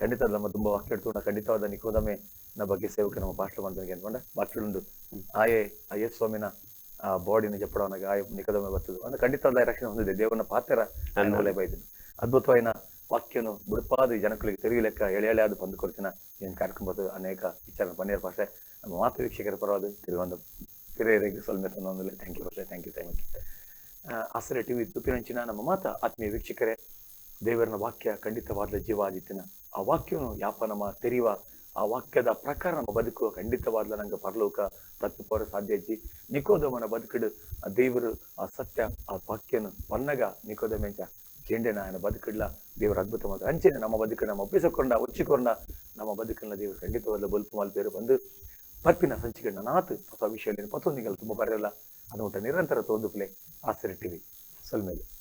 ಖಂಡಿತ ನಮ್ಮ ತುಂಬಾ ವಾಕ್ಯ ಇಡ್ತೋಣ ಖಂಡಿತವಾದ ನಿಕೋದಮೆ ನ ಬಗ್ಗೆ ಸೇವಕ ನಮ್ಮ ಪಾಸ್ಟರ್ ಬಂದನಿಗೆ ಅನ್ಕೊಂಡ. ಬಾಟ್ಲುಂಡು ಆಯೇ ಅಯ್ಯ ಸ್ವಾಮಿನ ಆ ಬಾಡಿನ ಜಪ್ಪಡವನಾಗ ಆಯ ನಿಕೋದಮೆ ಬರ್ತದೆ ಅಂದ್ರೆ ಖಂಡಿತವಾದ ರಕ್ಷಣೆ ಹೊಂದಿದೆ. ದೇವನ ಪಾತ್ರ ಬೈದಿನ ಅದ್ಭುತವಾದ ವಾಕ್ಯನು ಬುಡಪಾದ ಈ ತೆರಿಗೆ ಲೆಕ್ಕ ಎಳೆ ಆದ ಬಂದು ಕೊಡ್ತಿನ ಏನು ಕಾರ್ಯಕ್ರಮದ ಅನೇಕ ವಿಚಾರ ಪನ್ನೀರ್ ಭಾಷೆ. ನಮ್ಮ ಮಾತು ವೀಕ್ಷಕರ ಪರವಾದ ತಿರುವಂತ ಹಿರಿಯರಿಗೆ ತಂದೊಂದಿಲ್ಲ ಥ್ಯಾಂಕ್ ಯು ಭಾಷೆ. Thank you thank you Aasare TV ತುಪ್ಪಿನಂಚಿನ ನಮ್ಮ ಮಾತ ಆತ್ಮೀಯ ವೀಕ್ಷಕರೇ, ದೇವರನ ವಾಕ್ಯ ಖಂಡಿತವಾದ ಆದಿತ್ತಿನ ಆ ವಾಕ್ಯವನ್ನು ಯಾಪ ನಮ್ಮ ತೆರೆಯುವ, ಆ ವಾಕ್ಯದ ಪ್ರಕಾರ ನಮ್ಮ ಬದುಕು ಖಂಡಿತವಾದ ನಂಗೆ ಪರಲೋಕ ತತ್ವಪರ ಸಾಧ್ಯ ಅಜ್ಜಿ ನಿಕೋದಮನ ಬದುಕಿಡು ದೇವರು ಆ ಸತ್ಯ, ಆ ವಾಕ್ಯನು ಪನ್ನಗ ನಿಕೋದಮೆಂಚ ಜೆಂಡೆನ ఆయన ಬದುಕಿಡ್ಲ ದೇವರ ಅದ್ಭುತ ಮಾತು ಅಂಚೆನೆ ನಮ್ಮ ಬದುಕನ್ನು ನಮ್ಮ ಒಪ್ಪಿಸಿಕೊಂಡ ಒಚ್ಚಿಕೊಂಡ ನಮ್ಮ ಬದುಕನ್ನ ದೇವರು ಖಂಡಿತವಾದ ಬಲ್ಪು ಮಾಲ್ಪೇರು ಬಂದು ಪರ್ಪಿನ ಸಂಚಿಕೆನ ನಾತು ಹೊಸ ವಿಷಯದಲ್ಲಿ ಮತ್ತೊಂದು ತುಂಬ ಬರೆಯಲ್ಲ ಅದು ನಿರಂತರ ತೋಂದು ಪ್ಲೇ ಆಸರೆ ಟಿವಿ ಸಲ್ಮೇಲೆ